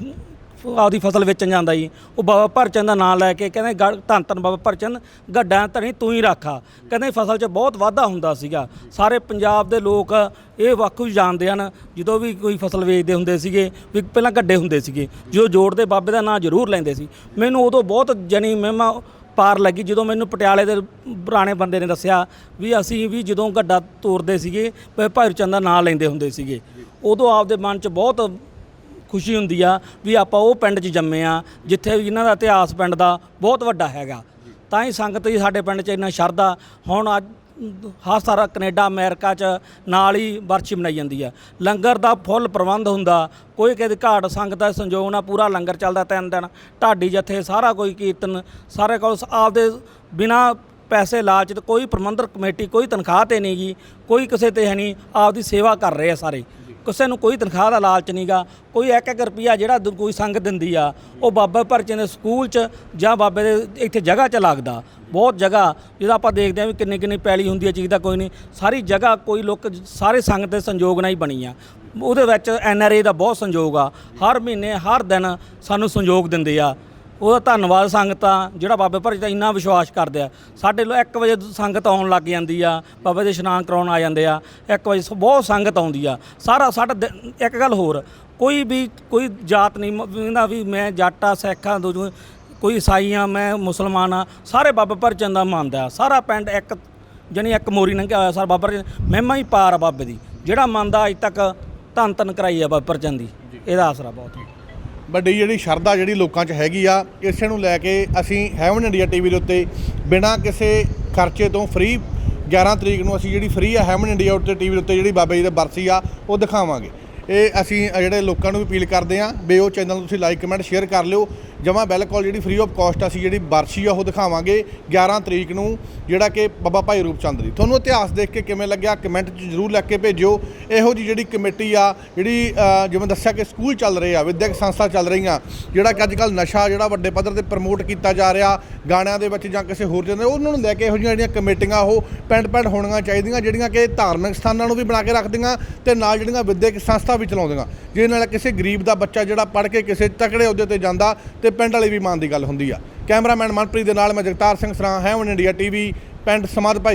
ਆਪਦੀ ਫਸਲ ਵੇਚਣ ਜਾਂਦਾ ਜੀ, ਉਹ ਬਾਬਾ ਭਰਚੰਦ ਦਾ ਨਾਮ ਲੈ ਕੇ ਕਹਿੰਦੇ ਗ- ਧੰਨ ਧੰਨ ਬਾਬਾ ਭਰਚੰਦ, ਗੱਡਾਂ ਧਣੀ ਤੂੰ ਹੀ ਰੱਖਾ ਕਹਿੰਦੇ ਫਸਲ 'ਚ ਬਹੁਤ ਵਾਧਾ ਹੁੰਦਾ ਸੀਗਾ। ਸਾਰੇ ਪੰਜਾਬ ਦੇ ਲੋਕ ਇਹ ਵਾਕੂ ਜਾਣਦੇ ਹਨ, ਜਦੋਂ ਵੀ ਕੋਈ ਫਸਲ ਵੇਚਦੇ ਹੁੰਦੇ ਸੀਗੇ, ਵੀ ਪਹਿਲਾਂ ਗੱਡੇ ਹੁੰਦੇ ਸੀਗੇ, ਜਦੋਂ ਜੋੜਦੇ ਬਾਬੇ ਦਾ ਨਾਂ ਜ਼ਰੂਰ ਲੈਂਦੇ ਸੀ। ਮੈਨੂੰ ਉਦੋਂ ਬਹੁਤ ਜਣੀ ਮਹਿਮਾ ਪਾਰ ਲੱਗੀ। ਜਦੋਂ ਮੈਨੂੰ ਪਟਿਆਲੇ ਦੇ ਪੁਰਾਣੇ ਬੰਦੇ ਨੇ ਦੱਸਿਆ ਵੀ ਅਸੀਂ ਵੀ ਜਦੋਂ ਗੱਡਾ ਤੋਰਦੇ ਸੀਗੇ, ਭ- ਭੈਰੋਚੰਦ ਦਾ ਨਾਂ ਲੈਂਦੇ ਹੁੰਦੇ ਸੀਗੇ। ਉਦੋਂ ਆਪਦੇ ਮਨ 'ਚ ਬਹੁਤ ਖੁਸ਼ੀ ਹੁੰਦੀ ਆ ਵੀ ਆਪਾਂ ਉਹ ਪਿੰਡ 'ਚ ਜੰਮੇ ਆ, ਜਿੱਥੇ ਇਹਨਾਂ ਦਾ ਇਤਿਹਾਸ ਪਿੰਡ ਦਾ ਬਹੁਤ ਵੱਡਾ ਹੈਗਾ। ਤਾਂ ਹੀ ਸੰਗਤ ਜੀ ਸਾਡੇ ਪਿੰਡ 'ਚ ਇੰਨਾ ਸ਼ਰਧਾ। ਹੁਣ ਅੱਜ ਹਰ ਸਾਰਾ ਕੈਨੇਡਾ, ਅਮਰੀਕਾ 'ਚ ਨਾਲ ਹੀ ਵਰਸ਼ੀ ਮਨਾਈ ਜਾਂਦੀ ਆ ਲੰਗਰ ਦਾ ਫੁੱਲ ਪ੍ਰਬੰਧ ਹੁੰਦਾ। ਕੋਈ ਕਿਤੇ ਘਾਟ, ਸੰਗਤ ਦਾ ਸੰਯੋਗ ਨਾਲ ਪੂਰਾ ਲੰਗਰ ਚੱਲਦਾ ਤਿੰਨ ਦਿਨ। ਢਾਡੀ ਜਥੇ ਸਾਰਾ ਕੋਈ ਕੀਰਤਨ, ਸਾਰੇ ਕੋਲ ਆਪਦੇ ਬਿਨਾ ਪੈਸੇ ਲਾਚ ਤੇ ਕੋਈ ਪ੍ਰਬੰਧਕ ਕਮੇਟੀ, ਕੋਈ ਤਨਖਾਹ ਤੇ ਨਹੀਂ ਗੀ, ਕੋਈ ਕਿਸੇ ਤੇ ਹੈ ਨਹੀਂ ਆਪਦੀ ਸੇਵਾ ਕਰ ਰਹੇ ਆ ਸਾਰੇ। ਕਿਸੇ ਨੂੰ ਕੋਈ ਤਨਖਾਹ ਦਾ ਲਾਲਚ ਨਹੀਂਗਾ ਕੋਈ ਇੱਕ ਇੱਕ ਰੁਪਿਆ ਜਿਹੜਾ ਦ- ਕੋਈ ਸੰਗਤ ਦਿੰਦੀ ਆ, ਉਹ ਬਾਬਾ ਭਰਚੇ ਦੇ ਸਕੂਲ 'ਚ ਜਾਂ ਬਾਬੇ ਦੇ ਇੱਥੇ ਜਗ੍ਹਾ 'ਚ ਲੱਗਦਾ। ਬਹੁਤ ਜਗ੍ਹਾ ਜਿਹਦਾ ਆਪਾਂ ਦੇਖਦੇ ਆ ਵੀ ਕਿੰਨੀ ਕਿੰਨੀ ਪੈਲੀ ਹੁੰਦੀ ਹੈ ਚੀਜ਼ ਦਾ ਕੋਈ ਨਹੀਂ। ਸਾਰੀ ਜਗ੍ਹਾ ਕੋਈ ਲੋਕ ਸਾਰੇ ਸੰਗਤ ਦੇ ਸੰਯੋਗ ਨਾਲ ਹੀ ਬਣੀ ਆ। ਉਹਦੇ ਵਿੱਚ ਐਨ ਆਰ ਏ ਦਾ ਬਹੁਤ ਸੰਯੋਗ ਆ। ਹਰ ਮਹੀਨੇ, ਹਰ ਦਿਨ ਸਾਨੂੰ ਸੰਯੋਗ ਦਿੰਦੇ ਆ। ਉਹਦਾ ਧੰਨਵਾਦ ਸੰਗਤਾਂ ਜਿਹੜਾ ਬਾਬੇ ਭਰਜ ਦਾ ਇੰਨਾ ਵਿਸ਼ਵਾਸ ਕਰਦੇ ਆ। ਸਾਡੇ ਲੋ 1 ਵਜੇ ਸੰਗਤ ਆਉਣ ਲੱਗ ਜਾਂਦੀ ਆ ਬਾਬੇ ਦੇ ਇਸ਼ਨਾਨ ਕਰਾਉਣ ਆ ਜਾਂਦੇ ਆ। 1 ਵਜੇ ਬਹੁਤ ਸੰਗਤ ਆਉਂਦੀ ਆ। ਸਾਰਾ ਸਾਡਾ ਇੱਕ ਗੱਲ ਹੋਰ ਕੋਈ ਵੀ ਕੋਈ ਜਾਤ ਨਹੀਂ ਕਹਿੰਦਾ ਵੀ ਮੈਂ ਜੱਟ ਆ ਸਿੱਖ ਦੂਜੇ ਕੋਈ ਈਸਾਈ ਆ ਮੈਂ ਮੁਸਲਮਾਨ ਆ ਸਾਰੇ ਬਾਬੇ ਭਰਚੰਦ ਦਾ ਮੰਨਦਾ। ਸਾਰਾ ਪਿੰਡ ਇੱਕ ਜਣੀ ਇੱਕ ਮੋਰੀ ਲੰਘਿਆ ਹੋਇਆ ਸਾਰਾ ਬਾਬਾ ਮਹਿਮਾ ਹੀ ਪਾਰ ਬਾਬੇ ਦੀ। ਜਿਹੜਾ ਮੰਨਦਾ ਅੱਜ ਤੱਕ ਧੰਨ ਧੰਨ ਕਰਾਈ ਆ ਬਾਬਾ ਭਰਚੰਦ ਦੀ। ਇਹਦਾ ਆਸਰਾ ਬਹੁਤ ਹੈ ਵੱਡੀ ਜਿਹੜੀ ਸ਼ਰਧਾ ਜਿਹੜੀ ਲੋਕਾਂ 'ਚ ਹੈਗੀ ਆ, ਇਸੇ ਨੂੰ ਲੈ ਕੇ ਅਸੀਂ ਹੈਵਨ ਇੰਡੀਆ ਟੀਵੀ ਦੇ ਉੱਤੇ ਬਿਨਾਂ ਕਿਸੇ ਖਰਚੇ ਤੋਂ ਫ੍ਰੀ 11 ਤਰੀਕ ਨੂੰ ਅਸੀਂ ਜਿਹੜੀ ਫ੍ਰੀ ਆ ਹੈਵਨ ਇੰਡੀਆ ਉੱਤੇ ਟੀਵੀ ਉੱਤੇ ਜਿਹੜੀ ਬਾਬਾ ਜੀ ਦੀ ਬਰਸੀ ਆ, ਉਹ ਦਿਖਾਵਾਂਗੇ। ਇਹ ਅਸੀਂ ਜਿਹੜੇ ਲੋਕਾਂ ਨੂੰ ਵੀ ਅਪੀਲ ਕਰਦੇ ਆ, ਵੀ ਉਹ ਚੈਨਲ ਨੂੰ ਤੁਸੀਂ ਲਾਈਕ ਕਮੈਂਟ ਸ਼ੇਅਰ ਕਰ ਲਿਓ। ਜਮਾ ਬਿਲਕੁਲ ਜਿਹੜੀ ਫ੍ਰੀ ਆਫ ਕਾਸਟ ਅਸੀਂ ਜਿਹੜੀ ਬਰਸੀ ਆ ਉਹ ਦਿਖਾਵਾਂਗੇ 11 ਤਰੀਕ ਨੂੰ, ਜਿਹੜਾ ਕਿ ਬਾਬਾ ਭਾਈ ਰੂਪ ਚੰਦ ਦੀ। ਤੁਹਾਨੂੰ ਇਤਿਹਾਸ ਦੇਖ ਕੇ ਕਿਵੇਂ ਲੱਗਿਆ? ਕਮੈਂਟ 'ਚ ਜਰੂਰ ਲਿਖ ਕੇ ਭੇਜਿਓ। ਇਹੋ ਜੀ ਜਿਹੜੀ ਕਮੇਟੀ ਆ, ਜਿਹੜੀ ਜਿਵੇਂ ਦੱਸਿਆ ਕਿ ਸਕੂਲ ਚੱਲ ਰਹੇ ਆ, ਵਿਦਿਅਕ ਸੰਸਥਾ ਚੱਲ ਰਹੀਆਂ, ਜਿਹੜਾ ਕਿ ਅੱਜ ਕੱਲ ਨਸ਼ਾ ਜਿਹੜਾ ਵੱਡੇ ਪੱਧਰ ਤੇ ਪ੍ਰਮੋਟ ਕੀਤਾ ਜਾ ਰਿਹਾ, ਗਾਣਿਆਂ ਦੇ ਵਿੱਚ ਜਾਂ ਕਿਸੇ ਹੋਰ ਜਨ ਉਹਨਾਂ ਨੂੰ ਲੈ ਕੇ ਇਹੋ ਜਿਹੀਆਂ ਜਿਹੜੀਆਂ ਕਮੇਟੀਆਂ, ਉਹ ਪਿੰਡ ਪਿੰਡ ਹੋਣੀਆਂ ਚਾਹੀਦੀਆਂ, ਜਿਹੜੀਆਂ ਕਿ ਧਾਰਮਿਕ ਸਥਾਨਾਂ ਨੂੰ ਵੀ ਬਣਾ ਕੇ ਰੱਖਦੀਆਂ ਤੇ ਨਾਲ ਜਿਹੜੀਆਂ ਵਿਦਿਅਕ ਸੰਸਥਾ ਵੀ ਚਲਾਉਂਦੀਆਂ। ਜਿਹਦੇ ਨਾਲ ਕਿਸੇ ਗਰੀਬ ਦਾ ਬੱਚਾ ਜਿਹੜਾ ਪੜ੍ਹ ਕੇ ਕਿਸੇ ਤਕੜੇ ਅਹੁਦੇ ਤੇ ਜਾਂਦਾ ਤੇ ਪਿੰਡ ਵਾਲੇ ਵੀ ਮਾਣ ਦੀ ਗੱਲ ਹੁੰਦੀ ਆ। ਕੈਮਰਾਮੈਨ ਮਨਪ੍ਰੀਤ ਦੇ ਨਾਲ ਮੈਂ ਜਗਤਾਰ ਸਿੰਘ ਸਰਾਂ ਹੈ ਇੰਡੀਆ ਟੀਵੀ, ਪਿੰਡ ਸਮਾਧ ਭਾਈ।